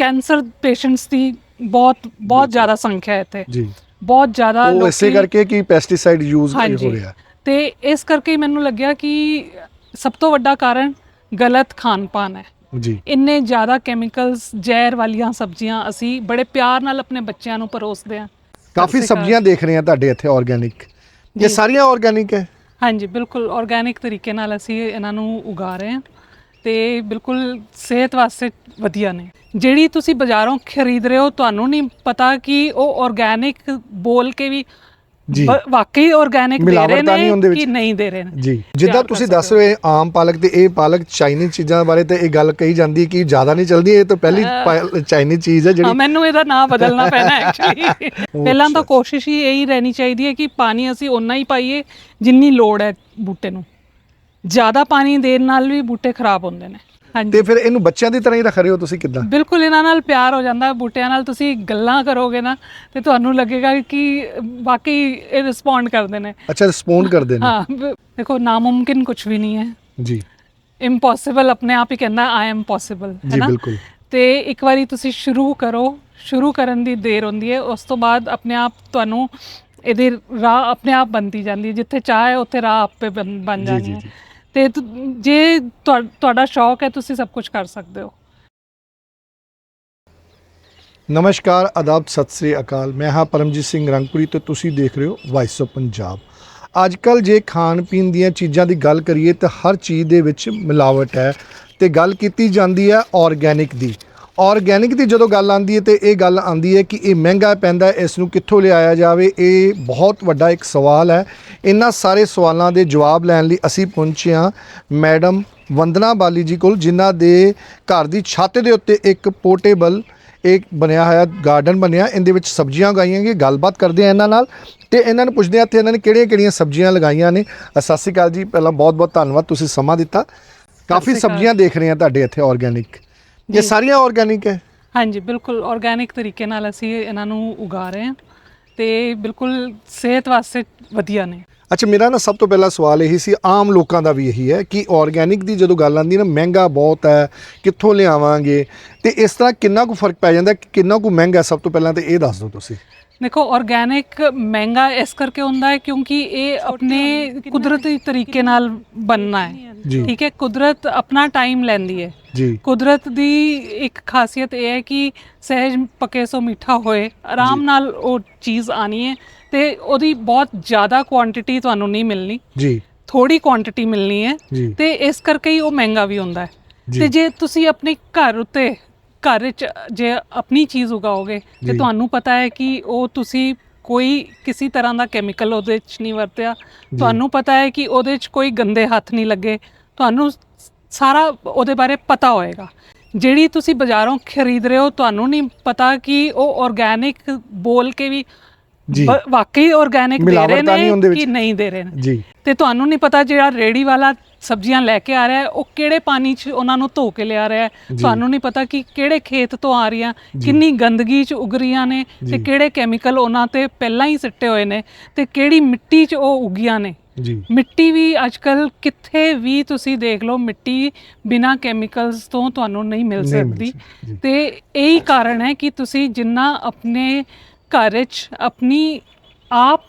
Cancer patients ਦੀ ਬਹੁਤ ਬਹੁਤ ਜ਼ਿਆਦਾ ਸੰਖਿਆ ਹੈ ਇੱਥੇ। ਜੀ। ਬਹੁਤ ਜ਼ਿਆਦਾ ਉਹ ਇਸੇ ਕਰਕੇ ਕਿ ਪੈਸਟੀਸਾਈਡ ਯੂਜ਼ ਹੋ ਰਿਹਾ। ਤੇ ਇਸ ਕਰਕੇ ਮੈਨੂੰ ਲੱਗਿਆ ਕਿ ਸਭ ਤੋਂ ਵੱਡਾ ਕਾਰਨ ਗਲਤ ਖਾਣ ਪਾਨ ਹੈ। ਜੀ। ਇੰਨੇ ਜ਼ਿਆਦਾ ਕੈਮੀਕਲਸ ਜ਼ਹਿਰ ਵਾਲੀਆਂ ਸਬਜ਼ੀਆਂ ਅਸੀਂ ਬੜੇ ਪਿਆਰ ਨਾਲ ਆਪਣੇ ਬੱਚਿਆਂ ਨੂੰ ਪਰੋਸਦੇ ਹਾਂ। ਕਾਫੀ। ਸਬਜ਼ੀਆਂ ਦੇਖ ਰਹੇ ਹਾਂ ਤੁਹਾਡੇ ਇੱਥੇ ਆਰਗੈਨਿਕ ਇਹ। ਸਾਰੀਆਂ ਆਰਗੈਨਿਕ ਹੈ? ਹਾਂਜੀ ਬਿਲਕੁਲ ਆਰਗੇਨਿਕ ਤਰੀਕੇ ਨਾਲ ਅਸੀਂ ਇਹਨਾਂ ਨੂੰ ਉਗਾ ਰਹੇ ਹਾਂ। ਤੇ ਬਿਲਕੁਲ ਸਿਹਤ ਵਾਸਤੇ ਵਧੀਆ ਨੇ। ਜਿਹੜੀ ਤੁਸੀਂ ਬਾਜ਼ਾਰੋਂ ਖਰੀਦ ਰਹੇ ਹੋ ਤੁਹਾਨੂੰ ਨਹੀਂ ਪਤਾ ਕਿ ਉਹ ਆਰਗੇਨਿਕ ਬੋਲ ਕੇ ਵੀ ਜੀ। ਵਾਕਈ ਆਰਗੇਨਿਕ ਦੇ ਰਹੇ ਨੇ? ਕਿ ਨਹੀਂ ਦੇ ਰਹੇ ਨੇ ਜੀ ਜਿੱਦਾਂ ਤੁਸੀਂ ਦੱਸ ਰਹੇ ਆਮ ਪਾਲਕ ਤੇ ਇਹ ਪਾਲਕ ਚਾਈਨੀਜ਼ ਚੀਜ਼ਾਂ ਬਾਰੇ ਤੇ ਇਹ ਗੱਲ ਕਹੀ ਜਾਂਦੀ ਹੈ ਕਿ ਜ਼ਿਆਦਾ ਨਹੀਂ ਚੱਲਦੀ ਇਹ ਤਾਂ ਪਹਿਲੀ ਚਾਈਨੀਜ਼ ਚੀਜ਼ ਹੈ ਜਿਹੜੀ ਮੈਨੂੰ ਇਹਦਾ ਨਾਮ ਬਦਲਣਾ ਪੈਣਾ ਐਕਚੁਅਲੀ ਪਹਿਲਾਂ ਤਾਂ। ਕੋਸ਼ਿਸ਼ ਹੀ ਇਹੀ ਰਹਿਣੀ ਚਾਹੀਦੀ ਹੈ ਕਿ ਪਾਣੀ ਅਸੀਂ ਓਨਾ ਹੀ ਪਾਈਏ ਜਿੰਨੀ ਲੋੜ ਹੈ ਬੂਟੇ ਨੂੰ ਜ਼ਿਆਦਾ ਪਾਣੀ ਦੇਣ ਨਾਲ ਵੀ ਬੂਟੇ ਖਰਾਬ ਹੁੰਦੇ ਨੇ ਤੇ ਫਿਰ ਇਹਨੂੰ ਬੱਚਿਆਂ ਦੀ ਤਰ੍ਹਾਂ ਹੀ ਰੱਖ ਰਹੇ ਹੋ ਤੁਸੀਂ ਕਿੱਦਾਂ? ਬਿਲਕੁਲ ਇਹਨਾਂ ਨਾਲ ਪਿਆਰ ਹੋ ਜਾਂਦਾ ਬੂਟਿਆਂ ਨਾਲ ਤੁਸੀਂ ਗੱਲਾਂ ਕਰੋਗੇ ਨਾ ਤੇ ਤੁਹਾਨੂੰ ਲੱਗੇਗਾ ਕਿ ਵਾਕਈ ਇਹ ਰਿਸਪੌਂਡ ਕਰਦੇ ਨੇ। ਅੱਛਾ ਰਿਸਪੌਂਡ ਕਰਦੇ ਨੇ। ਹਾਂ ਦੇਖੋ ਨਾਮੁਮਕਿਨ ਕੁਝ ਵੀ ਨਹੀਂ ਹੈ। ਜੀ। ਇੰਪੋਸੀਬਲ ਆਪਣੇ ਆਪ ਹੀ ਕਹਿੰਦਾ ਆਈ ਐਮ ਪੋਸੀਬਲ ਹੈ ਜੀ ਨਾ? ਬਿਲਕੁਲ। ਤੇ ਇੱਕ ਵਾਰੀ ਤੁਸੀਂ ਸ਼ੁਰੂ ਕਰੋ ਸ਼ੁਰੂ ਕਰਨ ਦੀ ਦੇਰ ਹੁੰਦੀ ਹੈ ਉਸ ਤੋਂ ਬਾਅਦ ਆਪਣੇ ਆਪ ਤੁਹਾਨੂੰ ਇਹਦੇ ਰਾਹ ਆਪਣੇ ਆਪ ਬਣਦੀ ਜਾਂਦੀ ਹੈ। ਜਿੱਥੇ ਚਾਹ ਹੈ ਉੱਥੇ ਰਾਹ ਆਪੇ ਬਣ ਬਣ ਜੀ, ਜਾਣੀ ਜੀ, ਹੈ। ਜੀ। ਤੇ ਤੁ- ਜੇ ਤੁਹਾ- ਤੁਹਾਡਾ ਸ਼ੌਕ ਹੈ, ਤੁਸੀਂ ਸਭ ਕੁਝ ਕਰ ਸਕਦੇ ਹੋ। ਨਮਸਕਾਰ ਆਦਾਬ ਸਤਿ ਸ੍ਰੀ ਅਕਾਲ। ਮੈਂ ਹਾਂ ਪਰਮਜੀਤ ਸਿੰਘ ਰੰਗਪੁਰੀ ਤੇ ਤੁਸੀਂ ਦੇਖ ਰਹੇ ਹੋ ਵਾਇਸ ਆਫ ਪੰਜਾਬ ਅੱਜ ਕੱਲ ਜੇ ਖਾਣ ਪੀਣ ਦੀਆਂ ਚੀਜ਼ਾਂ ਦੀ ਗੱਲ ਕਰੀਏ, ਤਾਂ ਹਰ ਚੀਜ਼ ਦੇ ਵਿੱਚ ਮਿਲਾਵਟ ਹੈ। ਤੇ ਗੱਲ ਕੀਤੀ ਜਾਂਦੀ ਹੈ ਆਰਗੈਨਿਕ ਦੀ। ਆਰਗੈਨਿਕ ਦੀ ਜਦੋਂ ਗੱਲ ਆਂਦੀ ਹੈ ਤੇ ਇਹ ਗੱਲ ਆਂਦੀ ਹੈ ਕਿ ਇਹ ਮਹਿੰਗਾ ਪੈਂਦਾ ਇਸ ਨੂੰ ਕਿੱਥੋਂ ਲਿਆਇਆ ਜਾਵੇ ਇਹ ਬਹੁਤ ਵੱਡਾ ਇੱਕ ਸਵਾਲ ਹੈ। ਇਹਨਾਂ ਸਾਰੇ ਸਵਾਲਾਂ ਦੇ ਜਵਾਬ ਲੈਣ ਲਈ ਅਸੀਂ ਪਹੁੰਚੇ ਹਾਂ ਮੈਡਮ ਵੰਦਨਾ ਬਾਲੀ ਜੀ ਕੋਲ ਜਿਨ੍ਹਾਂ ਦੇ ਘਰ ਦੀ ਛੱਤ ਦੇ ਉੱਤੇ ਇੱਕ ਪੋਰਟੇਬਲ ਇੱਕ ਬਣਿਆ ਹੋਇਆ ਗਾਰਡਨ ਬਣਿਆ ਇਹਦੇ ਵਿੱਚ ਸਬਜ਼ੀਆਂ ਉਗਾਈਆਂ ਗਈਆਂ ਗੱਲਬਾਤ ਕਰਦੇ ਆ ਇਹਨਾਂ ਨਾਲ ਤੇ ਇਹਨਾਂ ਨੂੰ ਪੁੱਛਦੇ ਆ ਤੇ ਇਹਨਾਂ ਨੇ ਕਿਹੜੀਆਂ ਕਿਹੜੀਆਂ ਸਬਜ਼ੀਆਂ ਲਗਾਈਆਂ ਨੇ। ਸਤਿ ਸ਼੍ਰੀ ਅਕਾਲ ਜੀ ਪਹਿਲਾਂ ਬਹੁਤ ਬਹੁਤ ਧੰਨਵਾਦ ਤੁਸੀਂ ਸਮਾਂ ਦਿੱਤਾ। ਕਾਫੀ। ਸਬਜ਼ੀਆਂ ਦੇਖ ਰਹੇ ਆ ਤੁਹਾਡੇ ਇੱਥੇ ਆਰਗੈਨਿਕ ਇਹ। ਸਾਰੀਆਂ ਆਰਗੈਨਿਕ ਹੈ ਹਾਂਜੀ ਬਿਲਕੁਲ ਆਰਗੇਨਿਕ ਤਰੀਕੇ ਨਾਲ ਅਸੀਂ ਇਹਨਾਂ ਨੂੰ ਉਗਾ ਰਹੇ ਹਾਂ ਤੇ ਬਿਲਕੁਲ ਸਿਹਤ ਵਾਸਤੇ ਵਧੀਆ ਨੇ ਅੱਛਾ ਮੇਰਾ ਨਾ ਸਭ ਤੋਂ ਪਹਿਲਾ ਸਵਾਲ ਇਹੀ ਸੀ ਆਮ ਲੋਕਾਂ ਦਾ ਵੀ ਇਹੀ ਹੈ ਕਿ ਆਰਗੈਨਿਕ ਦੀ ਜਦੋਂ ਗੱਲ ਆਉਂਦੀ ਨਾ ਮਹਿੰਗਾ ਬਹੁਤ ਹੈ ਕਿੱਥੋਂ ਲਿਆਵਾਂਗੇ ਤੇ ਇਸ ਤਰ੍ਹਾਂ ਕਿੰਨਾ ਕੁ ਫ਼ਰਕ ਪੈ ਜਾਂਦਾ ਕਿੰਨਾ ਕੁ ਮਹਿੰਗਾ? ਸਭ ਤੋਂ ਪਹਿਲਾਂ ਤੇ ਇਹ ਦੱਸ ਦਿਓ ਤੁਸੀਂ ਦੇਖੋ ਆਰਗੇਨਿਕ ਮਹਿੰਗਾ ਇਸ ਕਰਕੇ ਹੁੰਦਾ ਹੈ ਕਿਉਂਕਿ ਇਹ ਆਪਣੇ ਕੁਦਰਤੀ ਤਰੀਕੇ ਨਾਲ ਬਣਨਾ ਹੈ। ਠੀਕ ਹੈ ਕੁਦਰਤ ਆਪਣਾ ਟਾਈਮ ਲੈਂਦੀ ਹੈ। ਜੀ। ਕੁਦਰਤ ਦੀ ਇੱਕ ਖਾਸੀਅਤ ਇਹ ਹੈ ਕਿ ਸਹਿਜ ਪੱਕੇ ਸੋ ਮਿੱਠਾ ਹੋਏ ਆਰਾਮ। ਨਾਲ ਉਹ ਚੀਜ਼ ਆਣੀ ਹੈ ਤੇ ਉਹਦੀ ਬਹੁਤ ਜ਼ਿਆਦਾ ਕੁਆਂਟੀਟੀ ਤੁਹਾਨੂੰ ਨਹੀਂ ਮਿਲਣੀ। ਜੀ। ਥੋੜੀ ਕੁਆਂਟੀਟੀ ਮਿਲਣੀ ਹੈ ਤੇ ਇਸ ਕਰਕੇ ਹੀ ਉਹ ਮਹਿੰਗਾ ਵੀ ਹੁੰਦਾ ਹੈ। ਤੇ ਜੇ ਤੁਸੀਂ ਆਪਣੇ ਘਰ ਉੱਤੇ ਘਰ ਵਿੱਚ ਜੇ ਆਪਣੀ ਚੀਜ਼ ਉਗਾਓਗੇ। ਤੇ ਤੁਹਾਨੂੰ ਪਤਾ ਹੈ ਕਿ ਉਹ ਤੁਸੀਂ ਕੋਈ ਕਿਸੇ ਤਰ੍ਹਾਂ ਦਾ ਕੈਮੀਕਲ ਉਹਦੇ ਵਿੱਚ ਨਹੀਂ ਵਰਤਿਆ। ਤੁਹਾਨੂੰ ਪਤਾ ਹੈ ਕਿ ਉਹਦੇ ਵਿੱਚ ਕੋਈ ਗੰਦੇ ਹੱਥ ਨਹੀਂ ਲੱਗੇ। ਤੁਹਾਨੂੰ ਸਾਰਾ ਉਹਦੇ ਬਾਰੇ ਪਤਾ ਹੋਏਗਾ। ਜਿਹੜੀ ਤੁਸੀਂ ਬਾਜ਼ਾਰੋਂ ਖਰੀਦ ਰਹੇ ਹੋ ਤੁਹਾਨੂੰ ਨਹੀਂ ਪਤਾ ਕਿ ਉਹ ਆਰਗੇਨਿਕ ਬੋਲ ਕੇ ਵੀ ਵਾਕਈ ਆਰਗੇਨਿਕ ਦੇ ਰਹੇ ਨੇ? ਕਿ ਨਹੀਂ ਦੇ ਰਹੇ ਨੇ। ਜੀ। ਤੇ ਤੁਹਾਨੂੰ ਨਹੀਂ ਪਤਾ ਜਿਹੜਾ ਰੇੜੀ ਵਾਲਾ ਸਬਜ਼ੀਆਂ ਲੈ ਕੇ ਆ ਰਿਹਾ ਹੈ ਉਹ ਕਿਹੜੇ ਪਾਣੀ 'ਚ ਉਹਨਾਂ ਨੂੰ ਧੋ ਕੇ ਲਿਆ ਰਿਹਾ ਹੈ। ਤੁਹਾਨੂੰ ਨਹੀਂ ਪਤਾ ਕਿ ਕਿਹੜੇ ਖੇਤ ਤੋਂ ਆ ਰਹੀਆਂ ਕਿੰਨੀ ਗੰਦਗੀ 'ਚ ਉਗ ਰਹੀਆਂ ਨੇ। ਤੇ ਕਿਹੜੇ ਕੈਮੀਕਲ ਉਹਨਾਂ ਤੇ ਪਹਿਲਾਂ ਹੀ ਸਿੱਟੇ ਹੋਏ ਨੇ ਤੇ ਕਿਹੜੀ ਮਿੱਟੀ 'ਚ ਉਹ ਉਗੀਆਂ ਨੇ ਜੀ ਮਿੱਟੀ ਵੀ ਅੱਜਕੱਲ ਕਿੱਥੇ ਵੀ ਤੁਸੀਂ ਦੇਖ ਲਓ ਮਿੱਟੀ ਬਿਨਾ ਕੈਮੀਕਲਸ ਤੋਂ ਤੁਹਾਨੂੰ ਨਹੀਂ ਮਿਲ ਸਕਦੀ। ਤੇ ਇਹੀ ਕਾਰਨ ਹੈ ਕਿ ਤੁਸੀਂ ਜਿੰਨਾ ਆਪਣੇ ਘਰ ਵਿੱਚ ਆਪਣੀ ਆਪ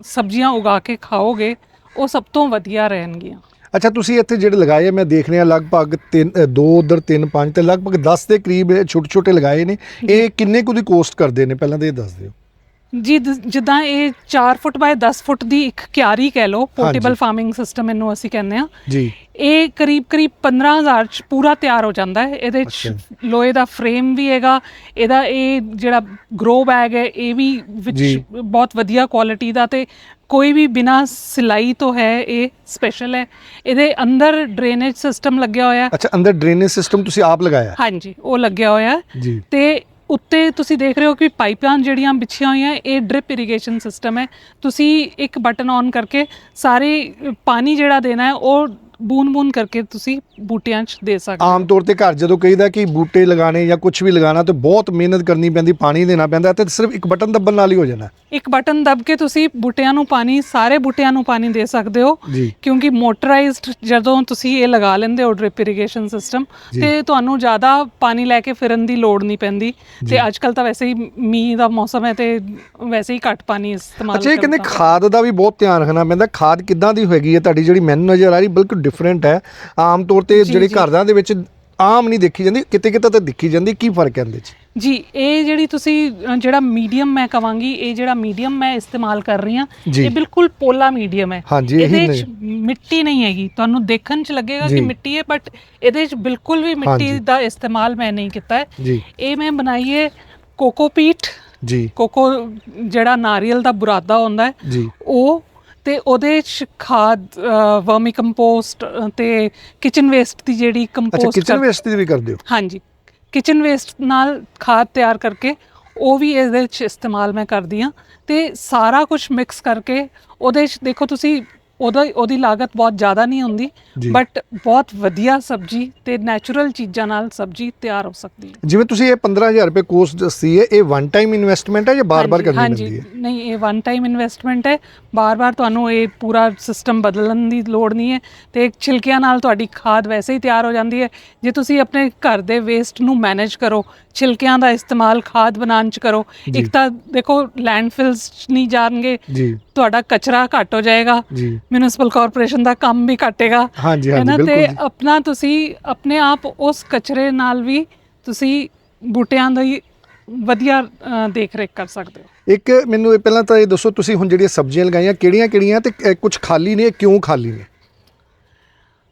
ਸਬਜ਼ੀਆਂ ਉਗਾ ਕੇ ਖਾਓਗੇ ਉਹ ਸਭ ਤੋਂ ਵਧੀਆ ਰਹਿਣਗੀਆਂ ਅੱਛਾ ਤੁਸੀਂ ਇੱਥੇ ਜਿਹੜੇ ਲਗਾਏ ਮੈਂ ਦੇਖ ਰਿਹਾ ਲਗਭਗ 3 2 ਉਧਰ 3 5 ਤੇ ਲਗਭਗ 10 ਦੇ ਕਰੀਬ ਛੋਟੇ ਛੋਟੇ ਲਗਾਏ ਨੇ। ਇਹ ਕਿੰਨੇ ਕੁ ਦੀ ਕੋਸਟ ਕਰਦੇ ਨੇ? ਪਹਿਲਾਂ ਤਾਂ ਇਹ ਦੱਸ ਦਿਓ। ਜੀ ਜਿੱਦਾਂ ਇਹ 4 ਫੁੱਟ ਬਾਏ 10 ਫੁੱਟ ਦੀ ਇੱਕ ਕਿਆਰੀ ਕਹਿ ਲਓ ਪੋਰਟੇਬਲ ਫਾਰਮਿੰਗ ਸਿਸਟਮ ਇਹਨੂੰ ਅਸੀਂ ਕਹਿੰਦੇ ਆ ਜੀ। ਇਹ ਕਰੀਬ ਕਰੀਬ 15000 ਚ ਪੂਰਾ ਤਿਆਰ ਹੋ ਜਾਂਦਾ ਹੈ। ਇਹਦੇ ਚ। ਲੋਹੇ ਦਾ ਫਰੇਮ ਵੀ ਹੈਗਾ ਇਹਦਾ ਇਹ ਜਿਹੜਾ ਗਰੋ ਬੈਗ ਹੈ ਇਹ ਵੀ ਵਿੱਚ। ਬਹੁਤ ਵਧੀਆ ਕੁਆਲਿਟੀ ਦਾ ਤੇ ਕੋਈ ਵੀ ਬਿਨਾ ਸਿਲਾਈ ਤੋਂ ਹੈ ਇਹ ਸਪੈਸ਼ਲ ਹੈ ਇਹਦੇ ਅੰਦਰ ਡਰੇਨੇਜ ਸਿਸਟਮ ਲੱਗਿਆ ਹੋਇਆ। ਅੱਛਾ ਅੰਦਰ ਡਰੇਨੇਜ ਸਿਸਟਮ ਤੁਸੀਂ ਆਪ ਲਗਾਇਆ? ਹਾਂਜੀ ਉਹ ਲੱਗਿਆ ਹੋਇਆ। ਜੀ ਤੇ ਉੱਤੇ ਤੁਸੀਂ ਦੇਖ ਰਹੇ ਹੋ ਕਿ ਪਾਈਪਾਂ ਜਿਹੜੀਆਂ ਵਿਛੀਆਂ ਹੋਈਆਂ ਇਹ ਡ੍ਰਿਪ ਇਰੀਗੇਸ਼ਨ ਸਿਸਟਮ ਹੈ ਤੁਸੀਂ ਇੱਕ ਬਟਨ ਔਨ ਕਰਕੇ ਸਾਰੇ ਪਾਣੀ ਜਿਹੜਾ ਦੇਣਾ ਹੈ ਉਹ ਬੂਨ ਬੂਨ ਕਰਕੇ ਤੁਸੀਂ ਬੂਟਿਆਂ 'ਚ ਦੇ ਸਕਦੇ ਹੋ ਆਮ ਤੌਰ ਤੇ ਘਰ ਜਦੋਂ ਕਹੀਦਾ ਕਿ ਬੂਟੇ ਲਗਾਣੇ ਜਾਂ ਕੁਝ ਵੀ ਲਗਾਣਾ ਤੇ ਬਹੁਤ ਮਿਹਨਤ ਕਰਨੀ ਪੈਂਦੀ ਪਾਣੀ ਦੇਣਾ ਪੈਂਦਾ ਤੇ ਸਿਰਫ ਇੱਕ ਬਟਨ ਦੱਬਣ ਨਾਲ ਹੀ ਹੋ ਜਾਣਾ ਇੱਕ ਬਟਨ ਦਬ ਕੇ ਤੁਸੀਂ ਬੂਟਿਆਂ ਨੂੰ ਪਾਣੀ ਸਾਰੇ ਬੂਟਿਆਂ ਨੂੰ ਪਾਣੀ ਦੇ ਸਕਦੇ ਹੋ ਜੀ ਕਿਉਂਕਿ ਮੋਟਰਾਈਜ਼ਡ ਜਦੋਂ ਤੁਸੀਂ ਇਹ ਲਗਾ ਲੈਂਦੇ ਹੋ ਡ੍ਰਿਪ ਇਰੀਗੇਸ਼ਨ ਸਿਸਟਮ ਜੀ। ਤੇ ਤੁਹਾਨੂੰ ਜ਼ਿਆਦਾ ਪਾਣੀ ਲੈ ਕੇ ਫਿਰਨ ਦੀ ਲੋੜ ਨਹੀਂ ਪੈਂਦੀ ਜੀ। ਤੇ ਅੱਜ ਕੱਲ ਤਾਂ ਵੈਸੇ ਹੀ ਮੀਂਹ ਦਾ ਮੌਸਮ ਹੈ ਤੇ ਵੈਸੇ ਹੀ ਘੱਟ ਪਾਣੀ ਇਸਤੇਮਾਲ ਅੱਛਾ ਇਹ ਕਹਿੰਦੇ। ਖਾਦ ਦਾ ਵੀ ਬਹੁਤ ਧਿਆਨ ਰੱਖਣਾ ਪੈਂਦਾ ਖਾਦ ਕਿੱਦਾਂ ਦੀ ਹੋਏਗੀ ਹੈ ਤੁਹਾਡੀ ਜਿਹੜੀ ਮੈਨੂੰ ਨਜ਼ਰ ਆ ਰਹੀ ਬਿਲਕੁਲ ਡਿਫਰੈਂਟ ਹੈ ਆਮ ਤੌਰ ਤੇ ਜਿਹੜੇ। ਘਰਾਂ ਦੇ ਵਿੱਚ ਆਮ ਨਹੀਂ ਦੇਖੀ ਜਾਂਦੀ ਕਿਤੇ ਕਿਤੇ ਤਾਂ ਦੇਖੀ ਜਾਂਦੀ ਕੀ ਫ਼ਰਕ ਹੈ ਇਹਦੇ ਵਿੱਚ ਜੀ ਇਹ ਜਿਹੜੀ ਤੁਸੀਂ ਜਿਹੜਾ ਮੀਡੀਅਮ ਮੈਂ ਕਵਾਂਗੀ ਇਹ ਜਿਹੜਾ ਮੀਡੀਅਮ ਮੈਂ ਇਸਤੇਮਾਲ ਕਰ ਰਹੀ ਹਾਂ। ਇਹ ਬਿਲਕੁਲ ਪੋਲਾ ਮੀਡੀਅਮ ਹੈ ਇਹਦੇ ਨੇ। ਚ ਮਿੱਟੀ ਨਹੀਂ ਹੈਗੀ ਤੁਹਾਨੂੰ ਦੇਖਣ ਚ ਲੱਗੇਗਾ। ਕਿ ਮਿੱਟੀ ਹੈ ਬਟ ਇਹਦੇ ਚ ਬਿਲਕੁਲ ਵੀ ਮਿੱਟੀ। ਦਾ ਇਸਤੇਮਾਲ ਮੈਂ ਨਹੀਂ ਕੀਤਾ ਹੈ ਇਹ ਮੈਂ ਬਣਾਈ ਹੈ ਕੋਕੋਪੀਟ ਜੀ ਕੋਕੋ ਜਿਹੜਾ ਨਾਰੀਅਲ ਦਾ ਬੁਰਾਦਾ ਹੁੰਦਾ ਹੈ ਉਹ ਤੇ ਉਹਦੇ ਚ ਖਾਦ ਵਰਮੀ ਕੰਪੋਸਟ ਤੇ ਕਿਚਨ ਵੇਸਟ ਦੀ ਜਿਹੜੀ ਅੱਛਾ ਕੰਪੋਸਟ ਕਿਚਨ ਵੇਸਟ ਦੀ ਵੀ ਕਰਦੇ ਹੋ? ਹਾਂਜੀ। ਕਿਚਨ ਵੇਸਟ ਨਾਲ ਖਾਦ ਤਿਆਰ ਕਰਕੇ ਉਹ ਵੀ ਇਹਦੇ ਵਿੱਚ ਇਸਤੇਮਾਲ ਮੈਂ ਕਰਦੀ ਆ ਤੇ ਸਾਰਾ ਕੁਝ ਮਿਕਸ ਕਰਕੇ ਉਹਦੇ ਚ ਦੇਖੋ ਤੁਸੀਂ ਉਹਦਾ ਉਹਦੀ ਲਾਗਤ ਬਹੁਤ ਜ਼ਿਆਦਾ ਨਹੀਂ ਹੁੰਦੀ। ਬਟ ਬਹੁਤ ਵਧੀਆ ਸਬਜ਼ੀ ਤੇ ਨੈਚੁਰਲ ਚੀਜ਼ਾਂ ਨਾਲ ਸਬਜ਼ੀ ਤਿਆਰ ਹੋ ਸਕਦੀ ਹੈ। ਜਿਵੇਂ ਤੁਸੀਂ ਇਹ 15000 ਰੁਪਏ ਕੋਰਸ ਦੱਸੀ ਹੈ ਇਹ ਵਨ ਟਾਈਮ ਇਨਵੈਸਟਮੈਂਟ ਹੈ ਜਾਂ ਬਾਰ-ਬਾਰ ਹਾਂਜੀ, ਕਰਨੀ ਹਾਂਜੀ। ਪੈਂਦੀ ਹੈ? ਨਹੀਂ ਇਹ ਵਨ ਟਾਈਮ ਇਨਵੈਸਟਮੈਂਟ ਹੈ। ਬਾਰ-ਬਾਰ ਤੁਹਾਨੂੰ ਇਹ ਪੂਰਾ ਸਿਸਟਮ ਬਦਲਣ ਦੀ ਲੋੜ ਨਹੀਂ ਹੈ ਤੇ ਛਿਲਕਿਆਂ ਨਾਲ ਤੁਹਾਡੀ ਖਾਦ ਵੈਸੇ ਹੀ ਤਿਆਰ ਹੋ ਜਾਂਦੀ ਹੈ। ਜੇ ਤੁਸੀਂ ਆਪਣੇ ਘਰ ਦੇ ਵੇਸਟ ਨੂੰ ਮੈਨੇਜ ਕਰੋ ਛਿਲਕਿਆਂ ਦਾ ਇਸਤੇਮਾਲ ਖਾਦ ਬਣਾਉਣ ਚ ਕਰੋ। ਇੱਕ ਤਾਂ ਦੇਖੋ ਲੈਂਡਫਿਲਸ ਨਹੀਂ ਜਾਣਗੇ। ਤੁਹਾਡਾ ਕਚਰਾ ਘੱਟ ਹੋ ਜਾਏਗਾ ਜੀ। ਮਿਊਨਿਸਪਲ ਕਾਰਪੋਰੇਸ਼ਨ ਦਾ ਕੰਮ ਵੀ ਘਟੇਗਾ। ਹਾਂਜੀ ਹਾਂਜੀ ਤੇ ਬਿਲਕੁਲ। ਆਪਣਾ ਤੁਸੀਂ ਆਪਣੇ ਆਪ ਉਸ ਕਚਰੇ ਨਾਲ ਵੀ ਤੁਸੀਂ ਬੂਟਿਆਂ ਦੀ ਵਧੀਆ ਅ, ਦੇਖ ਰੇਖ ਕਰ ਸਕਦੇ ਹੋ। ਇੱਕ ਮੈਨੂੰ ਇਹ ਪਹਿਲਾਂ ਤਾਂ ਇਹ ਦੱਸੋ ਤੁਸੀਂ ਹੁਣ ਜਿਹੜੀਆਂ ਸਬਜ਼ੀਆਂ ਲਗਾਈਆਂ ਕਿਹੜੀਆਂ ਕਿਹੜੀਆਂ ਤੇ ਕੁਝ ਖਾਲੀ ਨੇ ਕਿਉਂ ਖਾਲੀ ਨੇ?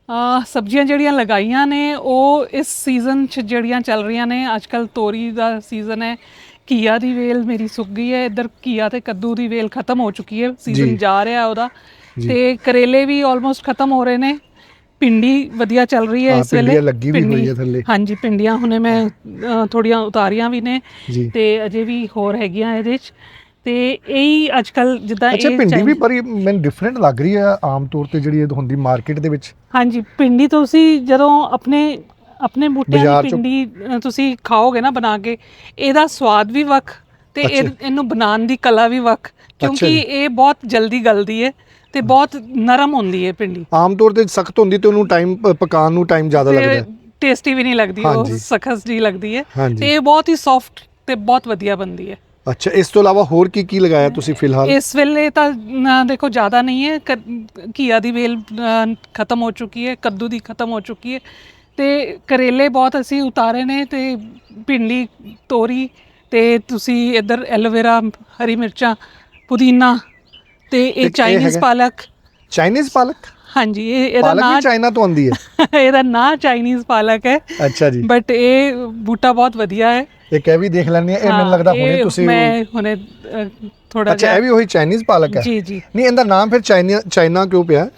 ਅ ਸਬਜ਼ੀਆਂ ਜਿਹੜੀਆਂ ਲਗਾਈਆਂ ਨੇ ਉਹ ਇਸ ਸੀਜ਼ਨ 'ਚ ਜਿਹੜੀਆਂ ਚੱਲ ਰਹੀਆਂ ਨੇ ਅੱਜਕੱਲ ਤੋਰੀ ਦਾ ਸੀਜ਼ਨ ਹੈ ਘੀਆ ਦੀ ਵੇਲ ਮੇਰੀ ਸੁੱਕ ਗਈ ਹੈ ਇੱਧਰ ਘੀਆ ਤੇ ਕੱਦੂ ਦੀ ਵੇਲ ਖਤਮ ਹੋ ਚੁੱਕੀ ਹੈ। ਸੀਜ਼ਨ ਜਾ ਰਿਹਾ ਉਹਦਾ। ਤੇ ਕਰੇਲੇ ਵੀ ਆਲਮੋਸਟ ਖਤਮ ਹੋ ਰਹੇ ਨੇ ਪਿੰਡੀ ਵਧੀਆ ਚੱਲ ਰਹੀ ਹੈ ਇਸ ਵੇਲੇ ਪਿੰਡੀਆਂ ਲੱਗੀ ਵੀ ਹੋਈ ਪਿੰਡੀ- ਹੈ ਥੱਲੇ। ਹਾਂਜੀ ਪਿੰਡੀਆਂ ਹੁਣੇ ਮੈਂ ਥੋੜੀਆਂ ਉਤਾਰੀਆਂ ਵੀ ਨੇ ਤੇ ਅਜੇ ਵੀ ਹੋਰ ਹੈਗੀਆਂ ਇਹਦੇ 'ਚ ਤੇ ਇਹੀ ਅੱਜਕੱਲ ਜਿੱਦਾਂ ਅੱਛਾ ਇਹ ਭਿੰਡੀ ਵੀ ਚਾਹੀਦੀ- ਬੜੀ ਮੈਨੂੰ ਡਿਫਰੈਂਟ ਲੱਗ ਰਹੀ ਹੈ ਆਮ ਤੌਰ ਤੇ ਜਿਹੜੀ ਇਹ ਹੁੰਦੀ ਮਾਰਕੀਟ ਦੇ ਵਿੱਚ ਹਾਂਜੀ ਪਿੰਡੀ ਤੁਸੀਂ ਜਦੋਂ ਆਪਣੇ ਆਪਣੇ ਬੂਟਿਆਂ ਬਾਜ਼ਾਰ ਦੀ ਚੋਂ- ਪਿੰਡੀ ਅ, ਤੁਸੀਂ ਖਾਓਗੇ ਨਾ ਬਣਾ ਕੇ ਇਹਦਾ ਸਵਾਦ ਵੀ ਵੱਖ ਤੇ ਇਹ- ਅੱਛਾ। ਇਹਨੂੰ ਬਣਾਉਣ ਦੀ ਕਲਾ ਵੀ ਵੱਖ ਕਿਉਂਕਿ ਜੀ। ਇਹ ਬਹੁਤ ਜਲਦੀ ਗਲਦੀ ਹੈ ਤੇ ਬਹੁਤ ਨਰਮ ਹੁੰਦੀ ਹੈ ਪਿੰਡੀ ਆਮ ਤੌਰ ਤੇ ਸਖਤ ਹੁੰਦੀ ਤੇ ਉਹਨੂੰ ਟਾਈਮ ਪਕਾਉਣ ਨੂੰ ਟਾਈਮ ਜ਼ਿਆਦਾ ਲੱਗਦਾ ਤੇ ਹੈ ਟੇਸਟੀ ਵੀ ਨਹੀਂ ਲੱਗਦੀ ਉਹ ਹਾਂਜੀ। ਜੀ ਲੱਗਦੀ ਹੈ ਤੇ ਹਾਂਜੀ ਇਹ ਬਹੁਤ ਹੀ ਸੌਫਟ ਤੇ ਬਹੁਤ ਵਧੀਆ ਬਣਦੀ ਹੈ ਅੱਛਾ ਇਸ ਤੋਂ ਇਲਾਵਾ ਹੋਰ ਕੀ ਕੀ ਲਗਾਇਆ ਤੁਸੀਂ ਫਿਲਹਾਲ ਇਸ ਵੇਲੇ ਤਾਂ ਨਾ ਦੇਖੋ ਜ਼ਿਆਦਾ ਨਹੀਂ ਹੈ ਕ- ਘੀਆ ਦੀ ਵੇਲ ਅ, ਖਤਮ ਹੋ ਚੁੱਕੀ ਹੈ ਕੱਦੂ ਦੀ ਖਤਮ ਹੋ ਚੁੱਕੀ ਹੈ ਤੇ ਕਰੇਲੇ ਬਹੁਤ ਅਸੀਂ ਉਤਾਰੇ ਨੇ ਤੇ ਭਿੰਡੀ ਤੋਰੀ ਤੇ ਤੁਸੀਂ ਇੱਧਰ ਐਲੋਵੇਰਾ ਹਰੀ ਮਿਰਚਾਂ ਪੁਦੀਨਾ ਤੇ ਇਹ ਚਾਈਨੀਜ਼। ਪਾਲਕ। ਚਾਈਨੀਜ਼ ਪਾਲਕ? ਹਾਂਜੀ ਇਹ ਇਹਦਾ ਪਾਲਕ ਨਾਂ ਚਾਈਨਾ ਤੋਂ ਆਉਂਦੀ ਹੈ। ਇਹਦਾ ਨਾਂ ਚਾਈਨੀਜ਼ ਪਾਲਕ ਹੈ। ਅੱਛਾ ਜੀ। ਬਟ ਇਹ ਬੂਟਾ ਬਹੁਤ ਵਧੀਆ ਹੈ। ਇਹ ਵੀ ਦੇਖ ਲੈਣੀ ਹੈ। ਇਹ ਮੈਨੂੰ ਲੱਗਦਾ ਹੁਣੇ ਤੁਸੀਂ ਮੈਂ ਹੁਣੇ ਥੋੜਾ ਅੱਛਾ ਇਹ ਵੀ ਉਹੀ ਚਾਈਨੀਜ਼ ਪਾਲਕ ਹੈ। ਜੀ ਜੀ। ਨਹੀਂ ਇਹਦਾ ਨਾਮ ਫਿਰ ਚਾਈਨਾ ਚਾਈਨਾ ਕਿਉਂ ਪਿਆ?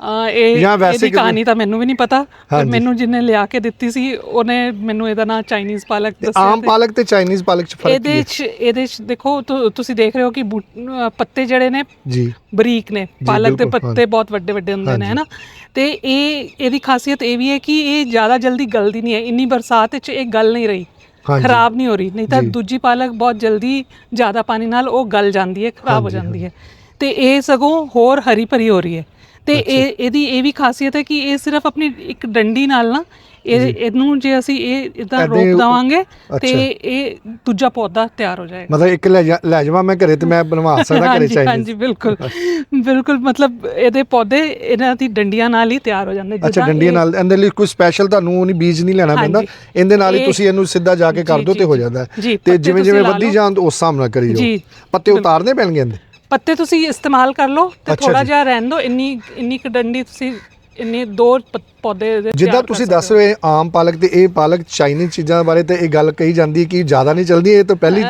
ਇਹ ਜਾਂ ਵੈਸੇ ਇਹਦੀ ਕਹਾਣੀ ਤਾਂ ਮੈਨੂੰ ਵੀ ਨਹੀਂ ਪਤਾ ਪਰ ਹਾਂਜੀ। ਮੈਨੂੰ ਜਿਹਨੇ ਲਿਆ ਕੇ ਦਿੱਤੀ ਸੀ ਉਹਨੇ ਮੈਨੂੰ ਇਹਦਾ ਨਾਂ ਚਾਈਨੀਜ਼ ਪਾਲਕ ਤੇ ਦੱਸਿਆ ਆਮ ਤੇ ਪਾਲਕ ਤੇ ਚਾਈਨੀਜ਼ ਪਾਲਕ ਚ ਫ਼ਰਕ ਕੀ ਇਹਦੇ ਹੈ? ਚ ਇਹਦੇ ਚ ਦੇਖੋ ਤੁ- ਤੁਸੀਂ ਦੇਖ ਰਹੇ ਹੋ ਕਿ ਬੂਟ- ਅ, ਪੱਤੇ ਜਿਹੜੇ ਨੇ ਜੀ। ਬਰੀਕ ਨੇ ਪਾਲਕ ਦੇ ਬਿਲਕੁਲ, ਪੱਤੇ ਬਹੁਤ ਵੱਡੇ ਵੱਡੇ ਹੁੰਦੇ ਨੇ ਹਾਂਜੀ। ਹੈਨਾ? ਤੇ ਇਹ ਇਹਦੀ ਖਾਸੀਅਤ ਇਹ ਵੀ ਹੈ ਕਿ ਇਹ ਜ਼ਿਆਦਾ ਜਲਦੀ ਗਲਦੀ ਨਹੀਂ ਹੈ ਇੰਨੀ ਬਰਸਾਤ ਵਿੱਚ ਇਹ ਗਲ ਨਹੀਂ ਰਹੀ ਹਾਂਜੀ। ਖਰਾਬ ਨਹੀਂ ਹੋ ਰਹੀ ਨਹੀਂ ਤਾਂ ਜੀ। ਦੂਜੀ ਪਾਲਕ ਬਹੁਤ ਜਲਦੀ ਜ਼ਿਆਦਾ ਪਾਣੀ ਨਾਲ ਉਹ ਗਲ ਜਾਂਦੀ ਹੈ ਖਰਾਬ ਹੋ ਹਾਂਜੀ, ਜਾਂਦੀ ਹੈ। ਤੇ ਇਹ ਸਗੋਂ ਹੋਰ ਹਰੀ ਭਰੀ ਹੋ ਰਹੀ ਹੈ। ਤੇ ਇਹ ਇਹਦੀ ਇਹ ਵੀ ਖਾਸੀਅਤ ਹੈ ਕਿ ਇਹ ਸਿਰਫ ਆਪਣੀ ਇੱਕ ਡੰਡੀ ਨਾਲ ਨਾ ਇਹ ਇਹਨੂੰ ਜੇ ਅਸੀਂ ਇਹ ਇਦਾਂ ਉਹ- ਦਵਾਂਗੇ ਤੇ ਅੱਛਾ। ਇਹ ਦੂਜਾ ਪੌਦਾ ਤਿਆਰ ਹੋ ਜਾਏਗਾ ਮਤਲਬ ਇੱਕ ਲੈ ਜਾ ਲੈ ਜਾਵਾਂ ਮੈਂ ਘਰੇ ਤੇ ਮੈਂ ਬਣਵਾ ਸਕਦਾ ਘਰੇ ਚਾਈਨੀਜ਼ ਹਾਂਜੀ ਬਿਲਕੁਲ ਬਿਲਕੁਲ ਮਤਲਬ ਇਹਦੇ ਪੌਦੇ ਇਹਨਾਂ ਦੀ ਡੰਡੀਆਂ ਨਾਲ ਹੀ ਤਿਆਰ ਹੋ ਜਾਂਦੇ ਅੱਛਾ ਜਿੱਦਾਂ ਡੰਡੀਆਂ ਇਹ- ਨਾਲ ਇਹਦੇ ਲਈ ਕੋਈ ਸਪੈਸ਼ਲ ਤੁਹਾਨੂੰ ਨਹੀਂ ਬੀਜ ਨਹੀਂ ਲੈਣਾ ਪੈਂਦਾ। ਇਹਦੇ ਨਾਲ ਹੀ ਤੁਸੀਂ ਇਹਨੂੰ ਸਿੱਧਾ ਜਾ ਕੇ ਕਰ ਜੀ, ਦਿਓ ਤੇ ਜੀ, ਹੋ ਜੀ। ਜਾਂਦਾ। ਜੀ, ਤੇ ਜਿਵੇਂ ਜਿਵੇਂ ਵੱਧੀ। ਜਾਣ ਉਸ ਹਿਸਾਬ ਨਾਲ ਕਰੀ ਜਾਓ ਜੀ, ਪੱਤੇ ਉਤਾਰਨੇ ਪੈਣਗੇ ਇਹਦੇ ਪੱਤੇ ਤੁਸੀਂ ਇਸਤੇਮਾਲ ਕਰ ਲਓ ਤੇ ਅੱਛਾ ਥੋੜਾ ਜੀ। ਜਿਹਾ ਰਹਿਣ ਦਿਓ ਇੰਨੀ ਇੰਨੀ ਕੁ ਡੰਡੀ ਤੁਸੀਂ ਇੰਨੇ ਦੋ ਪ- ਪੌਦੇ ਜਿੱਦਾਂ ਤੁਸੀਂ ਦੱਸ ਰਹੇ ਹੋ ਆਮ ਪਾਲਕ ਤੇ ਇਹ ਪਾਲਕ ਚਾਈਨੀਜ਼ ਚੀਜ਼ਾਂ ਬਾਰੇ ਤੇ ਇਹ ਗੱਲ ਕਹੀ ਜਾਂਦੀ ਹੈ ਕਿ ਜ਼ਿਆਦਾ ਨਹੀਂ ਚੱਲਦੀ ਇਹ ਤਾਂ ਪਹਿਲੀ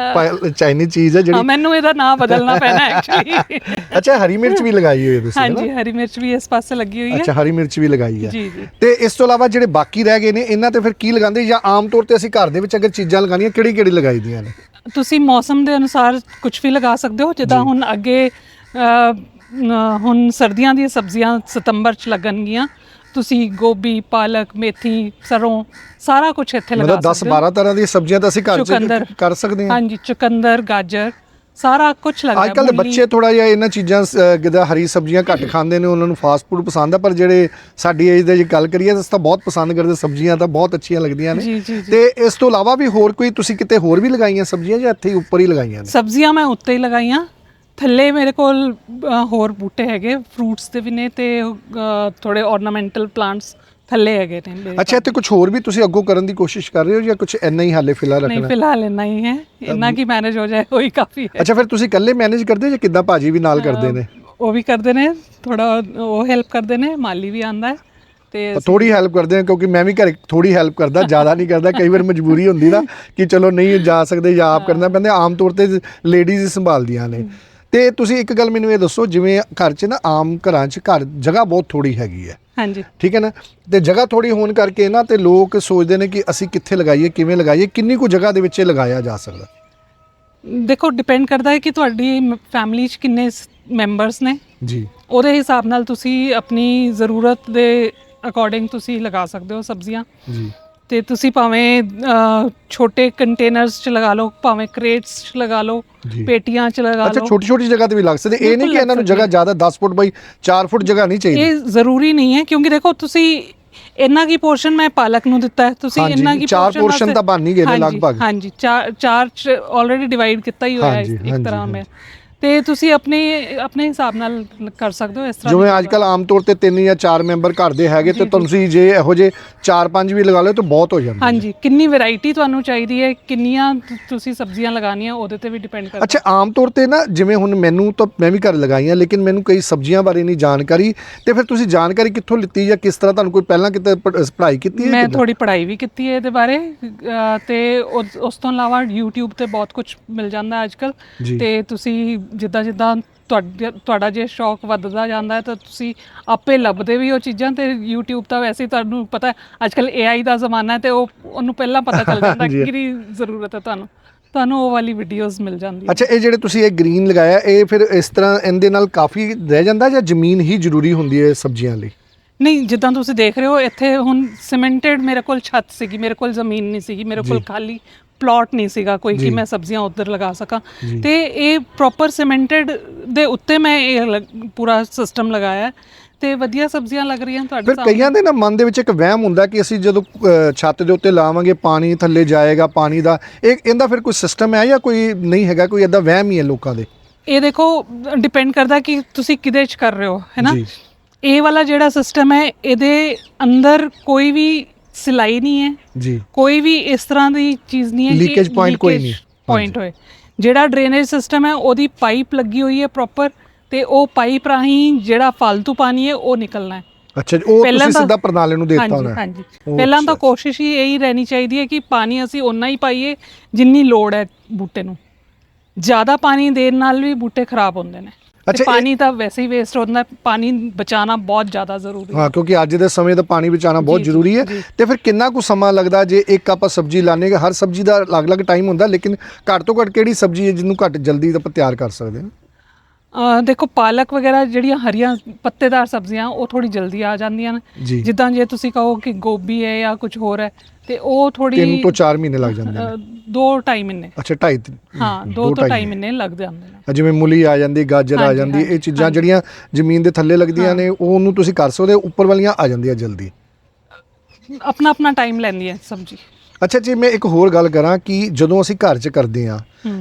ਚਾਈਨੀਜ਼ ਚੀਜ਼ ਹੈ ਹਾਂ ਜਿਹੜੀ ਮੈਨੂੰ ਇਹਦਾ ਨਾਮ ਬਦਲਣਾ ਪੈਣਾ ਐਕਚੁਅਲੀ ਅੱਛਾ ਹਰੀ ਮਿਰਚ ਵੀ ਲਗਾਈ ਹੋਈ ਹੈ ਤੁਸੀਂ ਹਾਂਜੀ ਹਰੀ ਮਿਰਚ ਵੀ ਇਸ ਪਾਸੇ ਲੱਗੀ ਹੋਈ ਨਾ? ਹੈ। ਅੱਛਾ ਹਰੀ ਮਿਰਚ ਵੀ ਲਗਾਈ ਹੈ। ਜੀ ਜੀ। ਤੇ ਇਸ ਤੋਂ ਇਲਾਵਾ ਜਿਹੜੇ ਬਾਕੀ ਰਹਿ ਗਏ ਨੇ ਇਹਨਾਂ ਤੇ ਫਿਰ ਕੀ ਲਗਾਉਂਦੇ ਜਾਂ ਆਮ ਤੌਰ ਤੇ ਅਸੀਂ ਘਰ ਦੇ ਵਿੱਚ ਅਗਰ ਚੀਜ਼ਾਂ ਲਗਾਉਣੀਆਂ ਕਿਹੜੀ ਕਿਹੜੀ ਲਗਾਈ ਦੀਆਂ ਨੇ? ਤੁਸੀਂ ਮੌਸਮ ਦੇ ਅਨੁਸਾਰ ਕੁਝ ਵੀ ਲਗਾ ਸਕਦੇ ਹੋ ਜਿੱਦਾਂ ਹੁਣ ਅੱਗੇ ਅ, ਹੁਣ ਸਰਦੀਆਂ ਦੀਆਂ ਸਬਜ਼ੀਆਂ ਸਤੰਬਰ ਚ ਲੱਗਣਗੀਆਂ ਤੁਸੀਂ ਗੋਭੀ ਪਾਲਕ ਮੇਥੀ ਸਰੋਂ ਸਾਰਾ ਕੁਝ ਇੱਥੇ ਲਗਾ ਮਤਲਬ 10 ਸਕਦੇ ਹੋ। 12 ਤਰ੍ਹਾਂ ਦੀਆਂ ਸਬਜ਼ੀਆਂ ਤਾਂ ਅਸੀਂ ਘਰ 'ਚ ਚੁਕੰਦਰ। ਕਰ ਸਕਦੇ ਹਾਂ। ਹਾਂਜੀ ਚੁਕੰਦਰ ਗਾਜਰ। ਸਾਰਾ ਕੁਝ ਲਗਾਇਆ ਅੱਜ ਕੱਲ੍ਹ ਦੇ। ਬੱਚੇ ਥੋੜਾ ਜਿਹਾ ਇਹਨਾਂ ਚੀਜ਼ਾਂ ਜਿੱਦਾਂ ਹਰੀ ਸਬਜ਼ੀਆਂ ਘੱਟ ਖਾਂਦੇ ਨੇ ਉਹਨਾਂ ਨੂੰ ਫਾਸਟ ਫੂਡ ਪਸੰਦ ਆ ਪਰ ਜਿਹੜੇ ਸਾਡੀ ਏਜ ਦੇ ਜੇ ਗੱਲ ਕਰੀਏ ਤਾਂ ਤਾਂ ਬਹੁਤ ਪਸੰਦ ਕਰਦੇ ਸਬਜ਼ੀਆਂ ਤਾਂ ਬਹੁਤ ਅੱਛੀਆਂ ਲੱਗਦੀਆਂ ਨੇ। ਤੇ ਇਸ ਤੋਂ ਇਲਾਵਾ ਵੀ ਹੋਰ ਕੋਈ ਤੁਸੀਂ ਕਿਤੇ ਹੋਰ ਵੀ ਲਗਾਈਆਂ ਸਬਜ਼ੀਆਂ ਜਾਂ ਇੱਥੇ ਹੀ ਉੱਪਰ ਹੀ ਲਗਾਈਆਂ ਨੇ? ਸਬਜ਼ੀਆਂ ਮੈਂ ਉੱਤੇ ਹੀ ਲਗਾਈਆਂ। ਥੱਲੇ ਮੇਰੇ ਕੋਲ ਹੋਰ ਬੂਟੇ ਹੈਗੇ ਫਰੂਟਸ ਦੇ ਵੀ ਨੇ ਤੇ ਥੋੜੇ ornamental plants ਥੱਲੇ ਹੈਗੇ ਨੇ ਮੇਰੇ ਅੱਛਾ ਇੱਥੇ ਕੁਝ ਹੋਰ ਵੀ ਤੁਸੀਂ ਅੱਗੋਂ ਕਰਨ ਦੀ ਕੋਸ਼ਿਸ਼ ਕਰ ਰਹੇ ਹੋ ਜਾਂ ਕੁਝ ਇੰਨਾ ਹੀ ਹਾਲੇ ਫਿਲਹਾਲ ਨਹੀਂ ਰੱਖਣਾ? ਫਿਲਹਾਲ ਇੰਨਾ ਹੀ ਹੈ। ਇੰਨਾ ਕੀ ਮੈਨੇਜ ਹੋ ਜਾਏ ਉਹੀ ਕਾਫੀ ਹੈ। ਅੱਛਾ ਫਿਰ ਤੁਸੀਂ ਇਕੱਲੇ ਮੈਨੇਜ ਕਰਦੇ ਹੋ ਜਾਂ ਕਿੱਦਾਂ ਭਾਜੀ ਵੀ ਨਾਲ ਕਰਦੇ ਨੇ? ਉਹ ਵੀ ਕਰਦੇ ਨੇ ਥੋੜਾ ਉਹ ਹੈਲਪ ਕਰਦੇ ਨੇ ਮਾਲੀ ਵੀ ਆਂਦਾ ਹੈ ਤੇ ਥੋੜੀ ਹੈਲਪ ਕਰਦੇ ਆ ਕਿਉਂਕਿ ਮੈਂ ਵੀ ਘਰੇ ਥੋੜੀ ਹੈਲਪ ਕਰਦਾ ਜ਼ਿਆਦਾ ਨਹੀਂ ਕਰਦਾ ਕਈ ਵਾਰ ਮਜਬੂਰੀ ਹੁੰਦੀ ਨਾ ਕਿ ਚਲੋ ਨਹੀਂ ਜਾ ਸਕਦੇ ਜਾਂ ਆਪ ਕਰਨਾ ਪੈਂਦਾ ਆਮ ਤੌਰ ਤੇ ਲੇਡੀਜ਼ ਹੀ ਸੰਭਾਲਦੀਆਂ ਨੇ। ਤੇ ਤੁਸੀਂ ਇੱਕ ਗੱਲ ਮੈਨੂੰ ਇਹ ਦੱਸੋ ਜਿਵੇਂ ਘਰ 'ਚ ਨਾ ਆਮ ਘਰਾਂ 'ਚ ਘਰ ਜਗ੍ਹਾ ਬਹੁਤ ਥੋੜੀ ਹੈਗੀ ਹੈ। ਹਾਂਜੀ। ਠੀਕ ਹੈ ਨਾ? ਤੇ ਜਗ੍ਹਾ ਥੋੜੀ ਹੋਣ ਕਰਕੇ ਨਾ ਤੇ ਲੋਕ ਸੋਚਦੇ ਨੇ ਕਿ ਅਸੀਂ ਕਿੱਥੇ ਲਗਾਈਏ ਕਿਵੇਂ ਲਗਾਈਏ ਕਿੰਨੀ ਕੁ ਜਗ੍ਹਾ ਦੇ ਵਿੱਚ ਇਹ ਲਗਾਇਆ ਜਾ ਸਕਦਾ? ਦੇਖੋ ਡਿਪੈਂਡ ਕਰਦਾ ਹੈ ਕਿ ਤੁਹਾਡੀ ਫੈਮਿਲੀ 'ਚ ਕਿੰਨੇ ਮੈਂਬਰਸ ਨੇ। ਜੀ। ਉਹਦੇ ਹਿਸਾਬ ਨਾਲ ਤੁਸੀਂ ਆਪਣੀ ਜ਼ਰੂਰਤ ਦੇ ਅਕੋਰਡਿੰਗ ਤੁਸੀਂ ਲਗਾ ਸਕਦੇ ਹੋ ਸਬਜ਼ੀਆਂ। ਜੀ। ਤੇ ਤੁਸੀਂ ਭਾਵੇਂ ਅ, ਛੋਟੇ ਕੰਟੇਨਰਸ 'ਚ ਲਗਾ ਲਓ ਭਾਵੇਂ ਕ੍ਰੇਟਸ 'ਚ ਲਗਾ ਲਓ ਜੀ। ਪੇਟੀਆਂ 'ਚ ਲਗਾ ਅੱਛਾ ਲਓ। ਛੋਟੀ ਛੋਟੀ ਜਗ੍ਹਾ ਤੇ ਵੀ ਲੱਗ ਸਕਦੇ। ਇਹ ਨਹੀਂ ਬਿਲਕੁਲ ਕਿ ਇਹਨਾਂ ਨੂੰ ਜਗ੍ਹਾ ਜ਼ਿਆਦਾ 10 ਫੁੱਟ ਬਾਈ 4 ਫੁੱਟ ਜਗ੍ਹਾ ਨਹੀਂ ਚਾਹੀਦੀ। ਇਹ ਜ਼ਰੂਰੀ ਨਹੀਂ ਹੈ ਕਿਉਂਕਿ ਦੇਖੋ ਤੁਸੀਂ ਇੰਨਾ ਕੀ ਪੋਰਸ਼ਨ ਮੈਂ ਪਾਲਕ ਨੂੰ ਦਿੱਤਾ ਹੈ ਤੁਸੀਂ ਹਾਂਜੀ, ਇੰਨਾ ਕੀ ਚਾਰ portion ਤਾਂ ਬਣ ਹੀ ਗਏ ਨੇ ਲਗਭਗ। ਹਾਂਜੀ ਚਾਰ ਚਾਰ ਚ ਆਲਰੇਡੀ ਡਿਵਾਈਡ ਕੀਤਾ ਹੀ ਹੋਇਆ ਹੈ ਹਾਂਜੀ, ਇੱਕ ਹਾਂਜੀ, ਤਰ੍ਹਾਂ ਮੈਂ। ਤੇ ਤੁਸੀਂ ਆਪਣੇ ਆਪਣੇ ਹਿਸਾਬ ਨਾਲ ਕਰ ਸਕਦੇ ਹੋ ਇਸ ਤਰ੍ਹਾਂ ਜਿਵੇਂ ਅੱਜ ਕੱਲ ਆਮ ਤੌਰ ਤੇ ਤਿੰਨ ਜਾਂ ਚਾਰ ਮੈਂਬਰ ਘਰ ਦੇ ਹੈਗੇ ਤੇ ਤੁਸੀਂ ਜੇ ਇਹੋ ਜੇ ਚਾਰ ਪੰਜ ਵੀ ਲਗਾ ਲਓ ਤਾਂ ਬਹੁਤ ਹੋ ਜਾਂਦਾ ਹਾਂਜੀ ਕਿੰਨੀ ਵੈਰਾਈਟੀ ਤੁਹਾਨੂੰ ਚਾਹੀਦੀ ਹੈ ਕਿੰਨੀਆਂ ਤੁਸੀਂ ਸਬਜ਼ੀਆਂ ਲਗਾਉਣੀਆਂ ਉਹਦੇ ਤੇ ਵੀ ਡਿਪੈਂਡ ਕਰਦਾ ਅੱਛਾ ਆਮ ਤੌਰ ਤੇ ਨਾ ਜਿਵੇਂ ਹੁਣ ਮੈਨੂੰ ਤਾਂ ਮੈਂ ਵੀ ਘਰ ਲਗਾਈਆਂ ਲੇਕਿਨ ਮੈਨੂੰ ਕਈ ਸਬਜ਼ੀਆਂ ਬਾਰੇ ਨਹੀਂ ਜਾਣਕਾਰੀ ਤੇ ਫਿਰ ਤੁਸੀਂ ਜਾਣਕਾਰੀ ਕਿੱਥੋਂ ਲਿੱਤੀ ਜਾਂ ਕਿਸ ਤਰ੍ਹਾਂ ਤੁਹਾਨੂੰ ਕੋਈ ਪਹਿਲਾਂ ਕਿਤੇ ਪੜ੍ਹਾਈ ਕੀਤੀ ਹੈ ਮੈਂ? ਥੋੜੀ ਪੜ੍ਹਾਈ ਵੀ ਕੀਤੀ ਹੈ ਇਹਦੇ ਬਾਰੇ ਤੇ ਉਸ ਤੋਂ ਇਲਾਵਾ YouTube ਤੇ ਬਹੁਤ ਕੁਝ ਮਿਲ ਜਾਂਦਾ ਅੱਜ ਕੱਲ ਜੀ। ਤੇ ਤੁਸੀਂ ਜਿੱਦਾਂ ਜਿੱਦਾਂ ਤੁਹਾਡਾ ਤੁਹਾਡਾ ਜੇ ਸ਼ੌਕ ਵੱਧਦਾ ਜਾਂਦਾ ਹੈ ਤਾਂ ਤੁਸੀਂ ਆਪੇ ਲੱਭਦੇ ਵੀ ਉਹ ਚੀਜ਼ਾਂ ਤੇ YouTube ਤਾਂ ਵੈਸੇ ਹੀ ਤੁਹਾਨੂੰ ਪਤਾ ਅੱਜ ਕੱਲ AI ਦਾ ਜ਼ਮਾਨਾ ਹੈ ਤੇ ਉਹ ਉਹਨੂੰ ਪਹਿਲਾਂ ਪਤਾ ਚੱਲ ਜਾਂਦਾ। ਕਿ ਕਿਹੜੀ ਜ਼ਰੂਰਤ ਹੈ ਤੁਹਾਨੂੰ ਤੁਹਾਨੂੰ ਉਹ ਵਾਲੀ ਵੀਡੀਓਜ਼ ਮਿਲ ਜਾਂਦੀ ਅੱਛਾ ਇਹ ਜਿਹੜੇ ਤੁਸੀਂ ਇਹ ਗ੍ਰੀਨ ਲਗਾਇਆ ਇਹ ਫਿਰ ਇਸ ਤਰ੍ਹਾਂ ਇਹਦੇ ਨਾਲ ਕਾਫੀ ਰਹਿ ਜਾਂਦਾ ਜਾਂ ਜ਼ਮੀਨ ਹੀ ਜ਼ਰੂਰੀ ਹੁੰਦੀ ਹੈ ਸਬਜ਼ੀਆਂ ਲਈ? ਨਹੀਂ ਜਿੱਦਾਂ ਤੁਸੀਂ ਦੇਖ ਰਹੇ ਹੋ ਇੱਥੇ ਹੁਣ ਸੀਮੈਂਟਡ ਮੇਰੇ ਕੋਲ ਛੱਤ ਸੀਗੀ ਮੇਰੇ ਕੋਲ ਜ਼ਮੀਨ ਨਹੀਂ ਸੀਗੀ ਮੇਰੇ ਕੋਲ ਖਾਲੀ ਪਲਾਟ ਨਹੀਂ ਸੀਗਾ ਕੋਈ ਕਿ। ਮੈਂ ਸਬਜ਼ੀਆਂ ਉੱਧਰ ਲਗਾ ਸਕਾਂ। ਤੇ ਇਹ ਪ੍ਰੋਪਰ ਸੀਮੈਂਟਡ ਦੇ ਉੱਤੇ ਮੈਂ ਇਹ ਪੂਰਾ ਸਿਸਟਮ ਲਗਾਇਆ। ਤੇ ਵਧੀਆ ਸਬਜ਼ੀਆਂ ਲੱਗ ਰਹੀਆਂ ਤੁਹਾਡੇ ਫਿਰ ਸਾਹਮਣੇ। ਕਈਆਂ ਦੇ ਨਾ ਮਨ ਦੇ ਵਿੱਚ ਇੱਕ ਵਹਿਮ ਹੁੰਦਾ ਕਿ ਅਸੀਂ ਜਦੋਂ ਛੱਤ ਦੇ ਉੱਤੇ ਲਾਵਾਂਗੇ ਪਾਣੀ ਥੱਲੇ ਜਾਏਗਾ ਪਾਣੀ ਦਾ। ਇਹ ਇਹਦਾ ਫਿਰ ਕੋਈ ਸਿਸਟਮ ਹੈ ਜਾਂ ਕੋਈ ਨਹੀਂ ਹੈਗਾ? ਕੋਈ ਏਦਾਂ ਵਹਿਮ ਹੀ ਹੈ ਲੋਕਾਂ ਦੇ? ਇਹ ਦੇਖੋ ਡਿਪੈਂਡ ਕਰਦਾ ਕਿ ਤੁਸੀਂ ਕਿਹਦੇ ਚ ਕਰ ਰਹੇ ਹੋ ਹੈਨਾ। ਇਹ ਵਾਲਾ ਜਿਹੜਾ ਸਿਸਟਮ ਹੈ ਇਹਦੇ ਅੰਦਰ ਕੋਈ ਵੀ ਸਿਲਾਈ ਨਹੀਂ ਹੈ। ਜੀ। ਕੋਈ ਵੀ ਇਸ ਤਰ੍ਹਾਂ ਦੀ ਚੀਜ਼ ਨਹੀਂ ਹੈ Leakage point ਕੋਈ ਨਹੀਂ। ਪੁਆਇੰਟ ਹੋਏ। ਜਿਹੜਾ ਡਰੇਨੇਜ ਸਿਸਟਮ ਹੈ ਉਹਦੀ ਪਾਈਪ ਲੱਗੀ ਹੋਈ ਹੈ ਪ੍ਰੋਪਰ ਤੇ ਉਹ ਪਾਈਪ ਰਾਹੀਂ ਜਿਹੜਾ ਫालतू ਪਾਣੀ ਹੈ ਉਹ ਨਿਕਲਣਾ ਹੈ। ਅੱਛਾ ਜੀ, ਉਹ ਤੁਸੀਂ ਤਾਂ- ਸਿੱਧਾ ਪ੍ਰਣਾਲੀ ਨੂੰ ਦੇ ਦਿੱਤਾ ਹਾਂਜੀ ਹੋਣਾ ਹੈ। ਹਾਂਜੀ। ਉਹ ਪਹਿਲਾਂ ਤਾਂ ਅੱਛਾ। ਕੋਸ਼ਿਸ਼ ਹੀ ਇਹੀ ਰਹਿਣੀ ਚਾਹੀਦੀ ਹੈ ਕਿ ਪਾਣੀ ਅਸੀਂ ਓਨਾ ਹੀ ਪਾਈਏ ਜਿੰਨੀ ਲੋੜ ਹੈ ਬੂਟੇ ਨੂੰ। ਜ਼ਿਆਦਾ ਪਾਣੀ ਦੇਣ ਨਾਲ ਵੀ ਬੂਟੇ ਖਰਾਬ ਹੁੰਦੇ ਨੇ। ਅੱਛਾ, ਪਾਣੀ ਤਾਂ ਵੈਸੇ ਹੀ ਵੇਸਟ ਹੁੰਦਾ ਪਾਣੀ ਬਚਾਉਣਾ ਬਹੁਤ ਜ਼ਿਆਦਾ ਜ਼ਰੂਰੀ ਹੈ। ਹਾਂ ਕਿਉਂਕਿ ਅੱਜ ਦੇ ਸਮੇਂ ਦਾ ਪਾਣੀ ਬਚਾਉਣਾ ਬਹੁਤ ਜ਼ਰੂਰੀ ਹੈ। ਤੇ ਫਿਰ ਕਿੰਨਾ ਕੁ ਸਮਾਂ ਲੱਗਦਾ ਜੇ ਇੱਕ ਆਪਾਂ ਸਬਜ਼ੀ ਲਾਣੇ ਹਰ ਸਬਜ਼ੀ ਦਾ ਅਲੱਗ-ਅਲੱਗ ਟਾਈਮ ਹੁੰਦਾ ਲੇਕਿਨ ਘੱਟ ਤੋਂ ਘੱਟ ਕਿਹੜੀ ਸਬਜ਼ੀ ਹੈ ਜਿਹਨੂੰ ਘੱਟ ਜਲਦੀ ਆਪਾਂ ਤਿਆਰ ਕਰ ਸਕਦੇ ਹਾਂ? ਅ, ਦੇਖੋ ਪਾਲਕ ਵਗੈਰਾ ਜਿਹੜੀਆਂ ਹਰੀਆਂ ਪੱਤੇਦਾਰ ਸਬਜ਼ੀਆਂ ਉਹ ਥੋੜੀ ਜਲਦੀ ਆ ਜਾਂਦੀਆਂ ਨੇ। ਜੀ। ਜਿੱਦਾਂ ਜੇ ਤੁਸੀਂ ਕਹੋ ਕਿ ਗੋਭੀ ਹੈ ਜਾਂ ਕੁਝ ਹੋਰ ਹੈ ਤੇ ਉਹ ਥੋੜੀ ਤਿੰਨ ਤੋਂ 4 ਮਹੀਨੇ ਲੱਗ ਜਾਂਦੇ ਨੇ। ਦੋ ਢਾਈ ਮਹੀਨੇ। ਅੱਛਾ ਢਾਈ ਤਿੰਨ- ਹਾਂ ਦੋ ਦੋ ਤੋਂ ਢਾਈ ਢਾਈ ਮਹੀਨੇ। ਲੱਗ ਜਾਂਦੇ ਨੇ। ਜਿਵੇਂ ਮੂਲੀ ਆ ਜਾਂਦੀ ਗਾਜਰ ਆ ਹਾਂਜੀ, ਜਾਂਦੀ ਇਹ ਹਾਂਜੀ, ਚੀਜ਼ਾਂ ਹਾਂਜੀ। ਜਿਹੜੀਆਂ ਜ਼ਮੀਨ ਦੇ ਥੱਲੇ ਲੱਗਦੀਆਂ ਨੇ ਉਹ ਉਹਨੂੰ ਤੁਸੀਂ ਕਰ ਸਕਦੇ ਹੋ ਉੱਪਰ ਵਾਲੀਆਂ ਆ ਜਾਂਦੀਆਂ ਜਲਦੀ। ਆਪਣਾ ਆਪਣਾ ਟਾਈਮ ਲੈਂਦੀ ਹੈ ਸਬਜ਼ੀ। ਅੱਛਾ ਜੀ ਮੈਂ ਇੱਕ ਹੋਰ ਗੱਲ ਕਰਾਂ ਕਿ ਜਦੋਂ ਅਸੀਂ ਘਰ 'ਚ ਕਰਦੇ ਆ।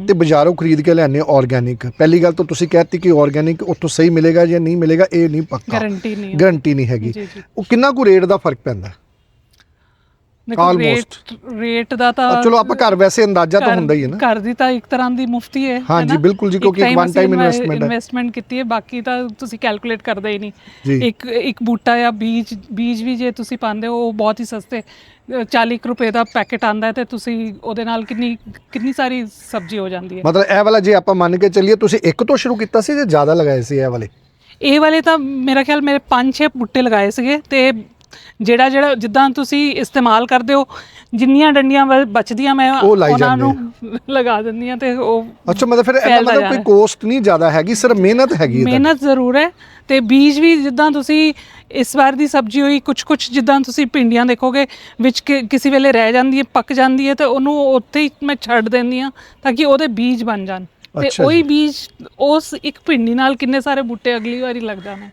ਤੇ ਬਾਜ਼ਾਰੋਂ ਖਰੀਦ ਕੇ ਲਿਆਨੇ ਆਰਗੈਨਿਕ ਪਹਿਲੀ ਗੱਲ ਤਾਂ ਤੁਸੀਂ ਕਹਿਤੀ ਕਿ ਆਰਗੈਨਿਕ ਉੱਥੋਂ ਸਹੀ ਮਿਲੇਗਾ ਜਾਂ ਨਹੀਂ ਮਿਲੇਗਾ ਇਹ ਨਹੀਂ ਪੱਕਾ। ਗਾਰੰਟੀ ਨਹੀਂ ਗਾਰੰਟੀ ਨਹੀਂ ਹੈਗੀ। ਉਹ ਕਿੰਨਾ ਕੁ ਰੇਟ ਦਾ ਫ਼ਰਕ ਪੈਂਦਾ? Almost. ਰੇਟ ਦਾ ਤਾਂ ਚਲੋ ਆਪਾਂ ਘਰ ਵੈਸੇ ਅੰਦਾਜ਼ਾ ਤਾਂ ਹੁੰਦਾ ਹੀ ਹੈ ਨਾ ਘਰ ਦੀ ਤਾਂ ਇੱਕ ਤਰ੍ਹਾਂ ਦੀ ਮੁਫਤੀ ਹੈ ਹਾਂਜੀ? ਬਿਲਕੁਲ ਜੀ, ਕਿਉਂਕਿ ਇੱਕ time ਅਸੀਂ investment ਹੈ। ਇਨਵੈਸਟਮੈਂਟ ਕੀਤੀ ਹੈ ਬਾਕੀ ਤਾਂ ਤੁਸੀਂ ਕੈਲਕੂਲੇਟ ਕਰਦੇ ਹੀ। ਨਹੀਂ ਇੱਕ ਇੱਕ ਬੂਟਾ ਜਾਂ ਬੀਜ ਬੀਜ ਵੀ ਜੇ ਤੁਸੀਂ ਪਾਉਂਦੇ ਹੋ ਉਹ ਬਹੁਤ ਹੀ ਸਸਤੇ ਅ, 40 ਕੁ ਰੁਪਏ ਦਾ ਪੈਕੇਟ ਆਂਦਾ ਹੈ ਤੇ ਤੁਸੀਂ ਉਹਦੇ ਨਾਲ ਕਿੰਨੀ ਕਿੰਨੀ ਸਾਰੀ ਸਬਜ਼ੀ ਹੋ ਜਾਂਦੀ ਹੈ ਮਤਲਬ ਇਹ ਵਾਲਾ ਜੇ ਆਪਾਂ ਮੰਨ ਕੇ ਚੱਲੀਏ ਤੁਸੀਂ ਇੱਕ ਤੋਂ ਸ਼ੁਰੂ ਕੀਤਾ ਸੀ ਜਾਂ ਜ਼ਿਆਦਾ ਲਗਾਏ ਸੀ ਇਹ ਵਾਲੇ ਇਹ ਵਾਲੇ ਤਾਂ ਮੇਰਾ ਖਿਆਲ ਮੇਰੇ 5-6 ਬੂਟੇ ਲਗਾਏ ਸੀਗੇ ਤੇ ਜਿਹੜਾ ਜਿਹੜਾ ਜਿੱਦਾਂ ਤੁਸੀਂ ਇਸਤੇਮਾਲ ਕਰਦੇ ਹੋ ਜਿੰਨੀਆਂ ਡੰਡੀਆਂ ਬਚਦੀਆਂ ਮੈਂ ਉਹ ਲਾਈ ਉਹਨਾਂ ਜਾਂਦੇ ਨੂੰ ਲਗਾ ਦਿੰਦੀ ਆ ਤੇ ਉਹ ਅੱਛਾ ਮਤਲਬ ਫਿਰ ਇਹਦਾ ਫੈਲਦਾ ਮਤਲਬ ਜਾ ਕੋਈ ਰਿਹਾ। ਕੋਸਟ ਨਹੀਂ ਜ਼ਿਆਦਾ ਹੈਗੀ ਸਿਰਫ ਮਿਹਨਤ ਹੈਗੀ ਇਹਦਾ ਮਿਹਨਤ ਜ਼ਰੂਰ ਹੈ ਤੇ ਬੀਜ ਵੀ ਜਿੱਦਾਂ ਤੁਸੀਂ ਇਸ ਵਾਰ ਦੀ ਸਬਜ਼ੀ ਹੋਈ ਕੁਝ ਕੁਝ ਜਿੱਦਾਂ ਤੁਸੀਂ ਭਿੰਡੀਆਂ ਦੇਖੋਗੇ ਵਿੱਚ ਕਿ- ਕਿਸੇ ਵੇਲੇ ਰਹਿ ਜਾਂਦੀ ਹੈ ਪੱਕ ਜਾਂਦੀ ਹੈ ਤੇ ਉਹਨੂੰ ਉੱਥੇ ਹੀ ਮੈਂ ਛੱਡ ਦਿੰਦੀ ਆ ਤਾਂ ਕਿ ਉਹਦੇ ਬੀਜ ਬਣ ਜਾਣ ਤੇ ਅੱਛਾ ਉਹੀ ਜੀ। ਬੀਜ ਉਸ ਇੱਕ ਭਿੰਡੀ ਨਾਲ ਕਿੰਨੇ ਸਾਰੇ ਬੂਟੇ ਅਗਲੀ ਵਾਰੀ ਲੱਗ ਜਾਣੇ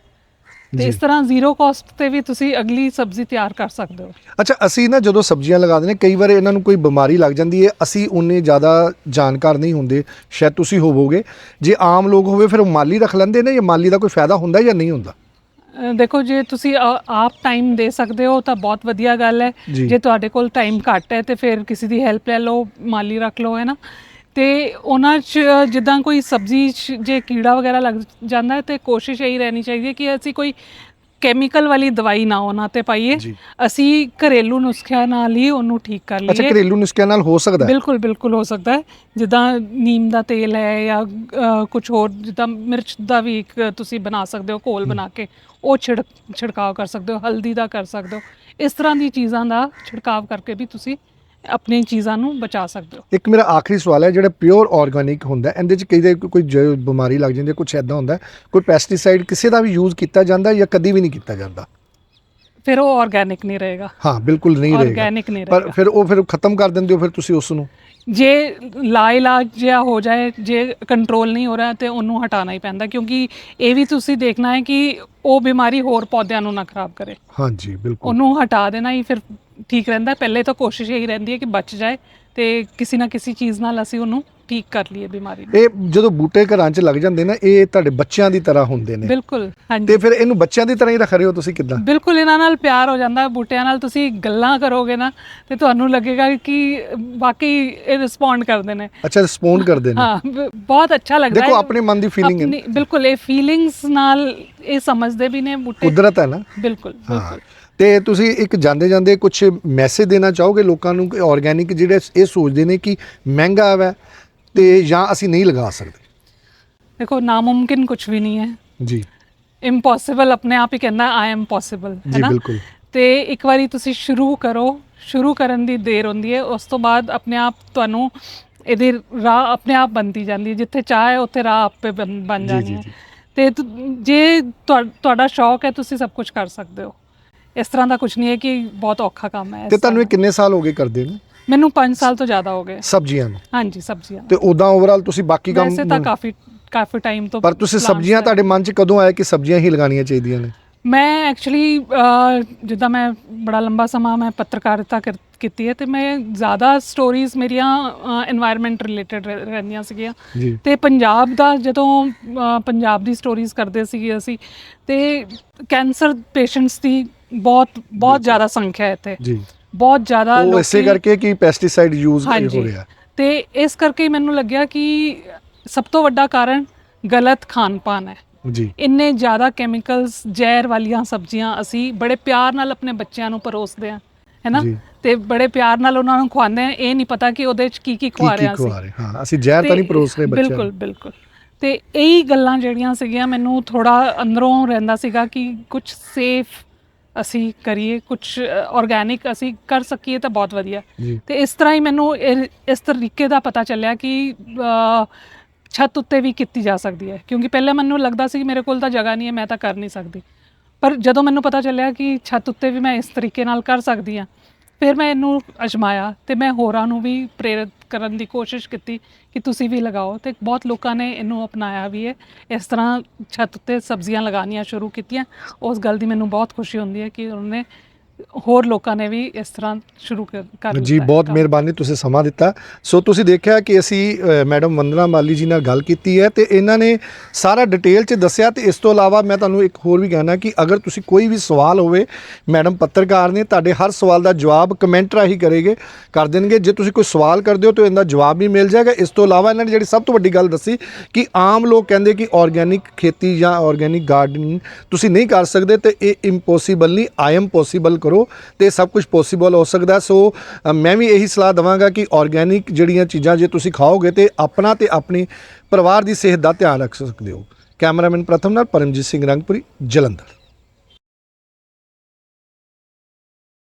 ਤੇ। ਇਸ ਤਰ੍ਹਾਂ ਜ਼ੀਰੋ ਕਾਸਟ ਤੇ ਵੀ ਤੁਸੀਂ ਅਗਲੀ ਸਬਜ਼ੀ ਤਿਆਰ ਕਰ ਸਕਦੇ ਹੋ। ਅੱਛਾ ਅਸੀਂ ਨਾ ਜਦੋਂ ਸਬਜ਼ੀਆਂ ਲਗਾਉਂਦੇ ਨੇ ਕਈ ਵਾਰ ਇਹਨਾਂ ਨੂੰ ਕੋਈ ਬਿਮਾਰੀ ਲੱਗ ਜਾਂਦੀ ਹੈ ਅਸੀਂ ਉਨੇ ਜ਼ਿਆਦਾ ਜਾਣਕਾਰ ਨਹੀਂ ਹੁੰਦੇ ਸ਼ਾਇਦ ਤੁਸੀਂ ਹੋਵੋਗੇ। ਜੇ ਆਮ ਲੋਕ ਹੋਵੇ ਫਿਰ ਉਹ ਮਾਲੀ ਰੱਖ ਲੈਂਦੇ ਨੇ ਜਾਂ ਮਾਲੀ ਦਾ ਕੋਈ ਫਾਇਦਾ ਹੁੰਦਾ ਜਾਂ ਨਹੀਂ ਹੁੰਦਾ? ਦੇਖੋ ਜੇ ਤੁਸੀਂ ਆਪ ਟਾਈਮ ਦੇ ਸਕਦੇ ਹੋ ਤਾਂ ਬਹੁਤ ਵਧੀਆ ਗੱਲ ਹੈ। ਜੇ। ਤੁਹਾਡੇ ਕੋਲ ਟਾਈਮ ਘੱਟ ਹੈ ਤੇ ਫਿਰ ਕਿਸੇ ਦੀ ਹੈਲਪ ਲੈ ਲਓ ਮਾਲੀ ਰੱਖ ਲਓ ਹੈ ਨਾ? ਤੇ ਉਹਨਾਂ 'ਚ ਜਿੱਦਾਂ ਕੋਈ ਸਬਜ਼ੀ 'ਚ ਜੇ ਕੀੜਾ ਵਗੈਰਾ ਲੱਗ ਜਾਂਦਾ ਹੈ ਤੇ ਕੋਸ਼ਿਸ਼ ਇਹੀ ਰਹਿਣੀ ਚਾਹੀਦੀ ਹੈ ਕਿ ਅਸੀਂ ਕੋਈ ਕੈਮੀਕਲ ਵਾਲੀ ਦਵਾਈ ਨਾ ਉਹਨਾਂ ਤੇ ਪਾਈਏ। ਜੀ। ਅਸੀਂ ਘਰੇਲੂ ਨੁਸਖਿਆਂ ਨਾਲ ਹੀ ਉਹਨੂੰ ਠੀਕ ਕਰ ਅੱਛਾ ਲਈਏ। ਘਰੇਲੂ ਨੁਸਖਿਆਂ ਨਾਲ ਹੋ ਸਕਦਾ ਹੈ? ਬਿਲਕੁਲ ਬਿਲਕੁਲ ਹੋ ਸਕਦਾ ਹੈ। ਜਿੱਦਾਂ ਨੀਮ ਦਾ ਤੇਲ ਹੈ ਜਾਂ ਕੁਝ ਹੋਰ ਜਿੱਦਾਂ ਮਿਰਚ ਦਾ ਵੀ ਇੱਕ ਤੁਸੀਂ ਬਣਾ ਸਕਦੇ ਹੋ ਘੋਲ ਬਣਾ ਕੇ ਉਹ ਛਿੜਕ ਛਿੜਕਾਅ ਕਰ ਸਕਦੇ ਹੋ ਹਲਦੀ ਦਾ ਕਰ ਸਕਦੇ ਹੋ। ਇਸ ਤਰ੍ਹਾਂ ਦੀ ਚੀਜ਼ਾਂ ਦਾ ਛਿੜਕਾਅ ਕਰਕੇ ਵੀ ਤੁਸੀਂ ਆਪਣੀਆਂ ਚੀਜ਼ਾਂ ਨੂੰ ਬਚਾ ਸਕਦੇ ਹੋ। ਇੱਕ ਮੇਰਾ ਆਖਰੀ ਸਵਾਲ ਹੈ ਜਿਹੜਾ ਪਿਓਰ ਆਰਗੈਨਿਕ ਹੁੰਦਾ ਇਹਦੇ ਚ ਕਈ ਦੇ ਕੋਈ ਬਿਮਾਰੀ ਲੱਗ ਜਾਂਦੀ ਹੈ ਕੁਝ ਐਦਾਂ ਹੁੰਦਾ ਕੋਈ ਪੈਸਟੀਸਾਈਡ ਕਿਸੇ ਦਾ ਵੀ ਯੂਜ਼ ਕੀਤਾ ਜਾਂਦਾ ਜਾਂ ਕਦੀ ਵੀ ਨਹੀਂ ਕੀਤਾ ਜਾਂਦਾ? ਫਿਰ ਉਹ ਆਰਗੈਨਿਕ ਨਹੀਂ ਰਹੇਗਾ। ਹਾਂ ਬਿਲਕੁਲ ਨਹੀਂ ਰਹੇਗਾ। ਆਰਗੈਨਿਕ ਨਹੀਂ ਪਰ ਰਹੇਗਾ। ਫਿਰ ਉਹ ਫਿਰ ਖਤਮ ਕਰ ਦਿੰਦੇ ਹੋ ਫਿਰ ਤੁਸੀਂ ਉਸ ਨੂੰ ਜੇ ਲਾਇਲਾਜ ਜਿਹਾ ਹੋ ਜਾਏ ਜੇ ਕੰਟਰੋਲ ਨਹੀਂ ਹੋ ਰਿਹਾ ਤੇ ਉਹਨੂੰ ਹਟਾਉਣਾ ਹੀ ਪੈਂਦਾ ਕਿਉਂਕਿ ਇਹ ਵੀ ਤੁਸੀਂ ਦੇਖਣਾ ਹੈ ਕਿ ਉਹ ਬਿਮਾਰੀ ਹੋਰ ਪੌਦਿਆਂ ਨੂੰ ਨਾ ਖਰਾਬ ਕਰੇ। ਹਾਂਜੀ ਬਿਲਕੁਲ। ਉਹਨੂੰ ਹਟਾ ਦੇਣਾ ਹੀ ਫਿਰ ਠੀਕ ਰਹਿੰਦਾ ਪਹਿਲੇ ਤਾਂ ਕੋਸ਼ਿਸ਼ ਇਹੀ ਰਹਿੰਦੀ ਹੈ ਕਿ ਬਚ ਜਾਏ ਤੇ ਕਿਸੇ ਨਾ ਕਿਸੇ ਚੀਜ਼ ਨਾਲ ਅਸੀਂ ਉਹਨੂੰ ਠੀਕ ਕਰ ਲਈਏ ਬਿਮਾਰੀ ਨੂੰ। ਇਹ ਜਦੋਂ ਬੂਟੇ ਘਰਾਂ 'ਚ ਲੱਗ ਜਾਂਦੇ ਨਾ ਇਹ ਤੁਹਾਡੇ ਬੱਚਿਆਂ ਦੀ ਤਰ੍ਹਾਂ ਹੁੰਦੇ ਨੇ। ਬਿਲਕੁਲ ਹਾਂਜੀ। ਤੇ ਫਿਰ ਇਹਨੂੰ ਬੱਚਿਆਂ ਦੀ ਤਰ੍ਹਾਂ ਹੀ ਰੱਖ ਰਹੇ ਹੋ ਤੁਸੀਂ ਕਿੱਦਾਂ? ਬਿਲਕੁਲ ਇਹਨਾਂ ਨਾਲ ਪਿਆਰ ਹੋ ਜਾਂਦਾ ਹੈ, ਬੂਟਿਆਂ ਨਾਲ ਤੁਸੀਂ ਗੱਲਾਂ ਕਰੋਗੇ ਨਾ ਤੇ ਤੁਹਾਨੂੰ ਲੱਗੇਗਾ ਕਿ ਵਾਕਈ ਇਹ ਰਿਸਪੌਂਡ ਕਰਦੇ ਨੇ। ਅੱਛਾ ਰਿਸਪੌਂਡ ਕਰਦੇ ਨੇ। ਹਾਂ ਬ- ਬਹੁਤ ਅੱਛਾ ਲੱਗਦਾ ਦੇਖੋ ਹੈ। ਆਪਣੇ ਮਨ ਦੀ ਫੀਲਿੰਗ ਹੈ। ਆਪਣੀ- ਬਿਲਕੁਲ ਇਹ ਫੀਲਿੰਗਸ ਨਾਲ ਇਹ ਸਮਝਦੇ ਵੀ ਨੇ ਬੂਟੇ। ਕੁਦਰਤ ਹੈ ਨਾ। ਬਿਲਕੁਲ ਹਾਂ। ਬਿਲਕੁਲ। ਤੇ ਤੁਸੀਂ ਇੱਕ ਜਾਂਦੇ ਜਾਂਦੇ ਕੁਝ ਮੈਸੇਜ ਦੇਣਾ ਚਾਹੋਗੇ ਲੋਕਾਂ ਨੂੰ ਕਿ ਆਰਗੈਨਿਕ ਜਿਹੜੇ ਇਹ ਸੋਚਦੇ ਨੇ ਕਿ ਮਹਿੰਗਾ ਹੈ ਤੇ ਜਾਂ ਅਸੀਂ ਨਹੀਂ ਲਗਾ ਸਕਦੇ। ਦੇਖੋ ਨਾਮੁਮਕਿਨ ਕੁਝ ਵੀ ਨਹੀਂ ਹੈ। ਜੀ। ਇੰਪੋਸੀਬਲ ਆਪਣੇ ਆਪ ਹੀ ਕਹਿੰਦਾ ਆਈ ਐਮ ਪੋਸੀਬਲ ਹੈ ਜੀ ਨਾ? ਬਿਲਕੁਲ। ਤੇ ਇੱਕ ਵਾਰੀ ਤੁਸੀਂ ਸ਼ੁਰੂ ਕਰੋ ਸ਼ੁਰੂ ਕਰਨ ਦੀ ਦੇਰ ਹੁੰਦੀ ਹੈ ਉਸ ਤੋਂ ਬਾਅਦ ਆਪਣੇ ਆਪ ਤੁਹਾਨੂੰ ਇਹਦੀ ਰਾਹ ਆਪਣੇ ਆਪ ਬਣਦੀ ਜਾਂਦੀ ਹੈ। ਜਿੱਥੇ ਚਾਹ ਹੈ ਉੱਥੇ ਰਾਹ ਆਪੇ ਬਣ ਬਣ ਜੀ, ਜਾਣੀ ਜੀ, ਹੈ। ਜੀ। ਤੇ ਤੁ- ਜੇ ਤੁਹਾ- ਤੁਹਾਡਾ ਸ਼ੌਕ ਹੈ ਤੁਸੀਂ ਸਭ ਕੁਝ ਕਰ ਸਕਦੇ ਹੋ। ਇਸ ਤਰ੍ਹਾਂ ਦਾ ਕੁਝ ਨਹੀਂ ਹੈ ਕਿ ਬਹੁਤ ਔਖਾ ਕੰਮ ਹੈ ਇਸ ਤੇ ਤੁਹਾਨੂੰ ਇਹ ਤਰ੍ਹਾਂ ਕਿੰਨੇ ਸਾਲ ਹੋ ਗਏ ਕਰਦੇ ਨੇ। ਮੈਨੂੰ 5 ਸਾਲ ਤੋਂ ਜ਼ਿਆਦਾ ਹੋ ਗਏ। ਸਬਜ਼ੀਆਂ ਨੂੰ? ਹਾਂਜੀ ਸਬਜ਼ੀਆਂ। ਤੇ ਉਦਾਂ ਓਵਰਆਲ ਤੁਸੀਂ ਬਾਕੀ ਕੰਮ ਵੈਸੇ ਤਾਂ ਕਾਫੀ ਕਾਫੀ ਟਾਈਮ ਤੋਂ ਪਰ ਤੁਸੀਂ ਸਬਜ਼ੀਆਂ ਤੁਹਾਡੇ ਮਨ 'ਚ ਕਦੋਂ ਆਇਆ ਕਿ ਸਬਜ਼ੀਆਂ ਹੀ ਲਗਾਉਣੀਆਂ ਚਾਹੀਦੀਆਂ ਨੇ? ਮੈਂ ਐਕਚੁਅਲੀ ਜਿੱਦਾਂ ਮੈਂ ਬੜਾ ਲੰਬਾ ਸਮਾਂ ਮੈਂ ਪੱਤਰਕਾਰਿਤਾ ਕੀਤੀ ਹੈ ਤੇ ਮੈਂ ਜ਼ਿਆਦਾ ਸਟੋਰੀਜ਼ ਮੇਰੀਆਂ এনवायरमेंट ਰਿਲੇਟਡ ਰਹਿੰਦੀਆਂ ਸੀਗੀਆਂ। ਤੇ ਪੰਜਾਬ ਦਾ ਜਦੋਂ ਪੰਜਾਬ ਦੀ ਸਟੋਰੀਜ਼ ਕਰਦੇ ਸੀਗੇ ਅਸੀਂ ਤੇ ਕੈਂਸਰ ਪੇਸ਼ੈਂਟਸ ਦੀ ਬਹੁਤ ਬਹੁਤ ਜ਼ਿਆਦਾ ਸੰਖਿਆ ਹੈ ਇੱਥੇ। ਜੀ। ਬਹੁਤ ਜ਼ਿਆਦਾ ਉਹ ਇਸੇ ਲੋਕੀ- ਕਰਕੇ ਕਿ ਪੈਸਟੀਸਾਈਡ ਯੂਜ਼ ਹੋ ਹਾਂਜੀ। ਰਿਹਾ। ਤੇ ਇਸ ਕਰਕੇ ਹੀ ਮੈਨੂੰ ਲੱਗਿਆ ਕਿ ਸਭ ਤੋਂ ਵੱਡਾ ਕਾਰਨ ਗਲਤ ਖਾਣ ਪਾਨ ਹੈ। ਜੀ। ਇੰਨੇ ਜ਼ਿਆਦਾ ਕੈਮੀਕਲਸ ਜ਼ਹਿਰ ਵਾਲੀਆਂ ਸਬਜ਼ੀਆਂ ਅਸੀਂ ਬੜੇ ਪਿਆਰ ਨਾਲ ਆਪਣੇ ਬੱਚਿਆਂ ਨੂੰ ਪਰੋਸਦੇ ਹਾਂ ਹੈਨਾ? ਜੀ। ਤੇ ਬੜੇ ਪਿਆਰ ਨਾਲ ਉਹਨਾਂ ਨੂੰ ਖਵਾਉਂਦੇ ਆ ਇਹ ਨਹੀਂ ਪਤਾ ਕਿ ਉਹਦੇ ਚ ਕੀ ਕੀ ਕੀ ਖਵਾ ਕੀ ਰਹੇ ਅਸੀਂ। ਖਵਾ ਰਹੇ ਹਾਂ। ਅਸੀਂ ਜ਼ਹਿਰ ਤਾਂ ਨਹੀਂ ਪਰੋਸ ਰਹੇ ਬੱਚਿਆਂ ਬਿਲਕੁਲ ਨੂੰ। ਬਿਲਕੁਲ। ਤੇ ਇਹੀ ਗੱਲਾਂ ਜਿਹੜੀਆਂ ਸੀਗੀਆਂ ਮੈਨੂੰ ਥੋੜਾ ਅੰਦਰੋਂ ਰਹਿੰਦਾ ਸੀਗਾ ਕਿ ਕੁਝ ਸੇਫ ਅਸੀਂ ਕਰੀਏ ਕੁਝ ਆਰਗੈਨਿਕ ਅਸੀਂ ਕਰ ਸਕੀਏ ਤਾਂ ਬਹੁਤ ਵਧੀਆ। ਤੇ ਇਸ ਤਰ੍ਹਾਂ ਹੀ ਮੈਨੂੰ ਇਸ ਤਰੀਕੇ ਦਾ ਪਤਾ ਚੱਲਿਆ ਕਿ ਛੱਤ ਉੱਤੇ ਵੀ ਕੀਤੀ ਜਾ ਸਕਦੀ ਹੈ। ਕਿਉਂਕਿ ਪਹਿਲੇ ਮੈਨੂੰ ਲੱਗਦਾ ਸੀ ਕਿ ਮੇਰੇ ਕੋਲ ਤਾਂ ਜਗ੍ਹਾ ਨਹੀਂ ਹੈ ਮੈਂ ਤਾਂ ਕਰ ਨਹੀਂ ਸਕਦੀ। ਪਰ ਜਦੋਂ ਮੈਨੂੰ ਪਤਾ ਚੱਲਿਆ ਕਿ ਛੱਤ ਉੱਤੇ ਵੀ ਮੈਂ ਇਸ ਤਰੀਕੇ ਨਾਲ ਕਰ ਸਕਦੀ ਹਾਂ ਫਿਰ ਮੈਂ ਇਹਨੂੰ ਅਜਮਾਇਆ ਤੇ ਮੈਂ ਹੋਰਾਂ ਨੂੰ ਵੀ ਪ੍ਰੇਰਿਤ ਕਰਨ ਦੀ ਕੋਸ਼ਿਸ਼ ਕੀਤੀ ਕਿ ਤੁਸੀਂ ਵੀ ਲਗਾਓ ਤੇ ਬਹੁਤ ਲੋਕਾਂ ਨੇ ਇਹਨੂੰ ਅਪਣਾਇਆ ਵੀ ਹੈ। ਇਸ ਤਰ੍ਹਾਂ ਛੱਤ ਉੱਤੇ ਸਬਜ਼ੀਆਂ ਲਗਾਉਣੀਆਂ ਸ਼ੁਰੂ ਕੀਤੀਆਂ। ਉਸ ਗੱਲ ਦੀ ਮੈਨੂੰ ਬਹੁਤ ਖੁਸ਼ੀ ਹੁੰਦੀ ਹੈ ਕਿ ਉਹਨੇ ਹੋਰ ਲੋਕਾਂ ਨੇ ਵੀ ਇਸ ਤਰ੍ਹਾਂ ਸ਼ੁਰੂ ਕਰ ਕਰ ਜੀ ਬਹੁਤ। ਮਿਹਰਬਾਨੀ ਤੁਸੀਂ ਸਮਾਂ ਦਿੱਤਾ। ਸੋ ਤੁਸੀਂ ਦੇਖਿਆ ਕਿ ਅਸੀਂ ਅ, ਮੈਡਮ ਵੰਦਨਾ ਮਾਲੀ ਜੀ ਨਾਲ ਗੱਲ ਕੀਤੀ ਹੈ ਤੇ ਇਹਨਾਂ ਨੇ ਸਾਰਾ ਡਿਟੇਲ ਚ ਦੱਸਿਆ ਤੇ ਇਸ ਤੋਂ ਇਲਾਵਾ ਮੈਂ ਤੁਹਾਨੂੰ ਇੱਕ ਹੋਰ ਵੀ ਕਹਿਣਾ ਕਿ ਅਗਰ ਤੁਸੀਂ ਕੋਈ ਵੀ ਸਵਾਲ ਹੋਵੇ ਮੈਡਮ ਪੱਤਰਕਾਰ ਨੇ ਤੁਹਾਡੇ ਹਰ ਸਵਾਲ ਦਾ ਜਵਾਬ ਕਮੈਂਟ ਰਾਹੀਂ ਕਰੇਗੇ ਕਰ ਦੇਣਗੇ। ਜੇ ਤੁਸੀਂ ਕੋਈ ਸਵਾਲ ਕਰਦੇ ਹੋ ਤਾਂ ਇਹਦਾ ਜਵਾਬ ਵੀ ਮਿਲ ਜਾਏਗਾ। ਇਸ ਤੋਂ ਇਲਾਵਾ ਇਹਨਾਂ ਨੇ ਜਿਹੜੀ ਸਭ ਤੋਂ ਵੱਡੀ ਗੱਲ ਦੱਸੀ ਕਿ ਆਮ ਲੋਕ ਕਹਿੰਦੇ ਕਿ ਆਰਗੈਨਿਕ ਖੇਤੀ ਜਾਂ ਆਰਗੈਨਿਕ ਗਾਰਡਨਿੰਗ ਤੁਸੀਂ ਨਹੀਂ ਕਰ ਸਕਦੇ ਤੇ ਇਹ ਇੰਪੋਸੀਬਲ ਨਹੀਂ ਆਈ ਐਮ ਪੋਸੀਬਲ ਕਰੋ ਤੇ ਸਭ ਕੁਝ ਪੋਸੀਬਲ ਹੋ ਸਕਦਾ। ਸੋ ਮੈਂ ਵੀ ਇਹੀ ਸਲਾਹ ਦਵਾਂਗਾ ਕਿ ਆਰਗੈਨਿਕ ਜਿਹੜੀਆਂ ਚੀਜ਼ਾਂ ਜੇ ਤੁਸੀਂ ਖਾਓਗੇ ਤੇ ਆਪਣਾ ਤੇ ਆਪਣੀ ਪਰਿਵਾਰ ਦੀ ਸਿਹਤ ਦਾ ਧਿਆਨ ਰੱਖ ਸਕਦੇ ਹੋ। ਕੈਮਰਾਮੈਨ ਪ੍ਰਥਮ ਨਾਲ ਪਰਮਜੀਤ ਸਿੰਘ ਰੰਗਪੁਰੀ, ਜਲੰਧਰ।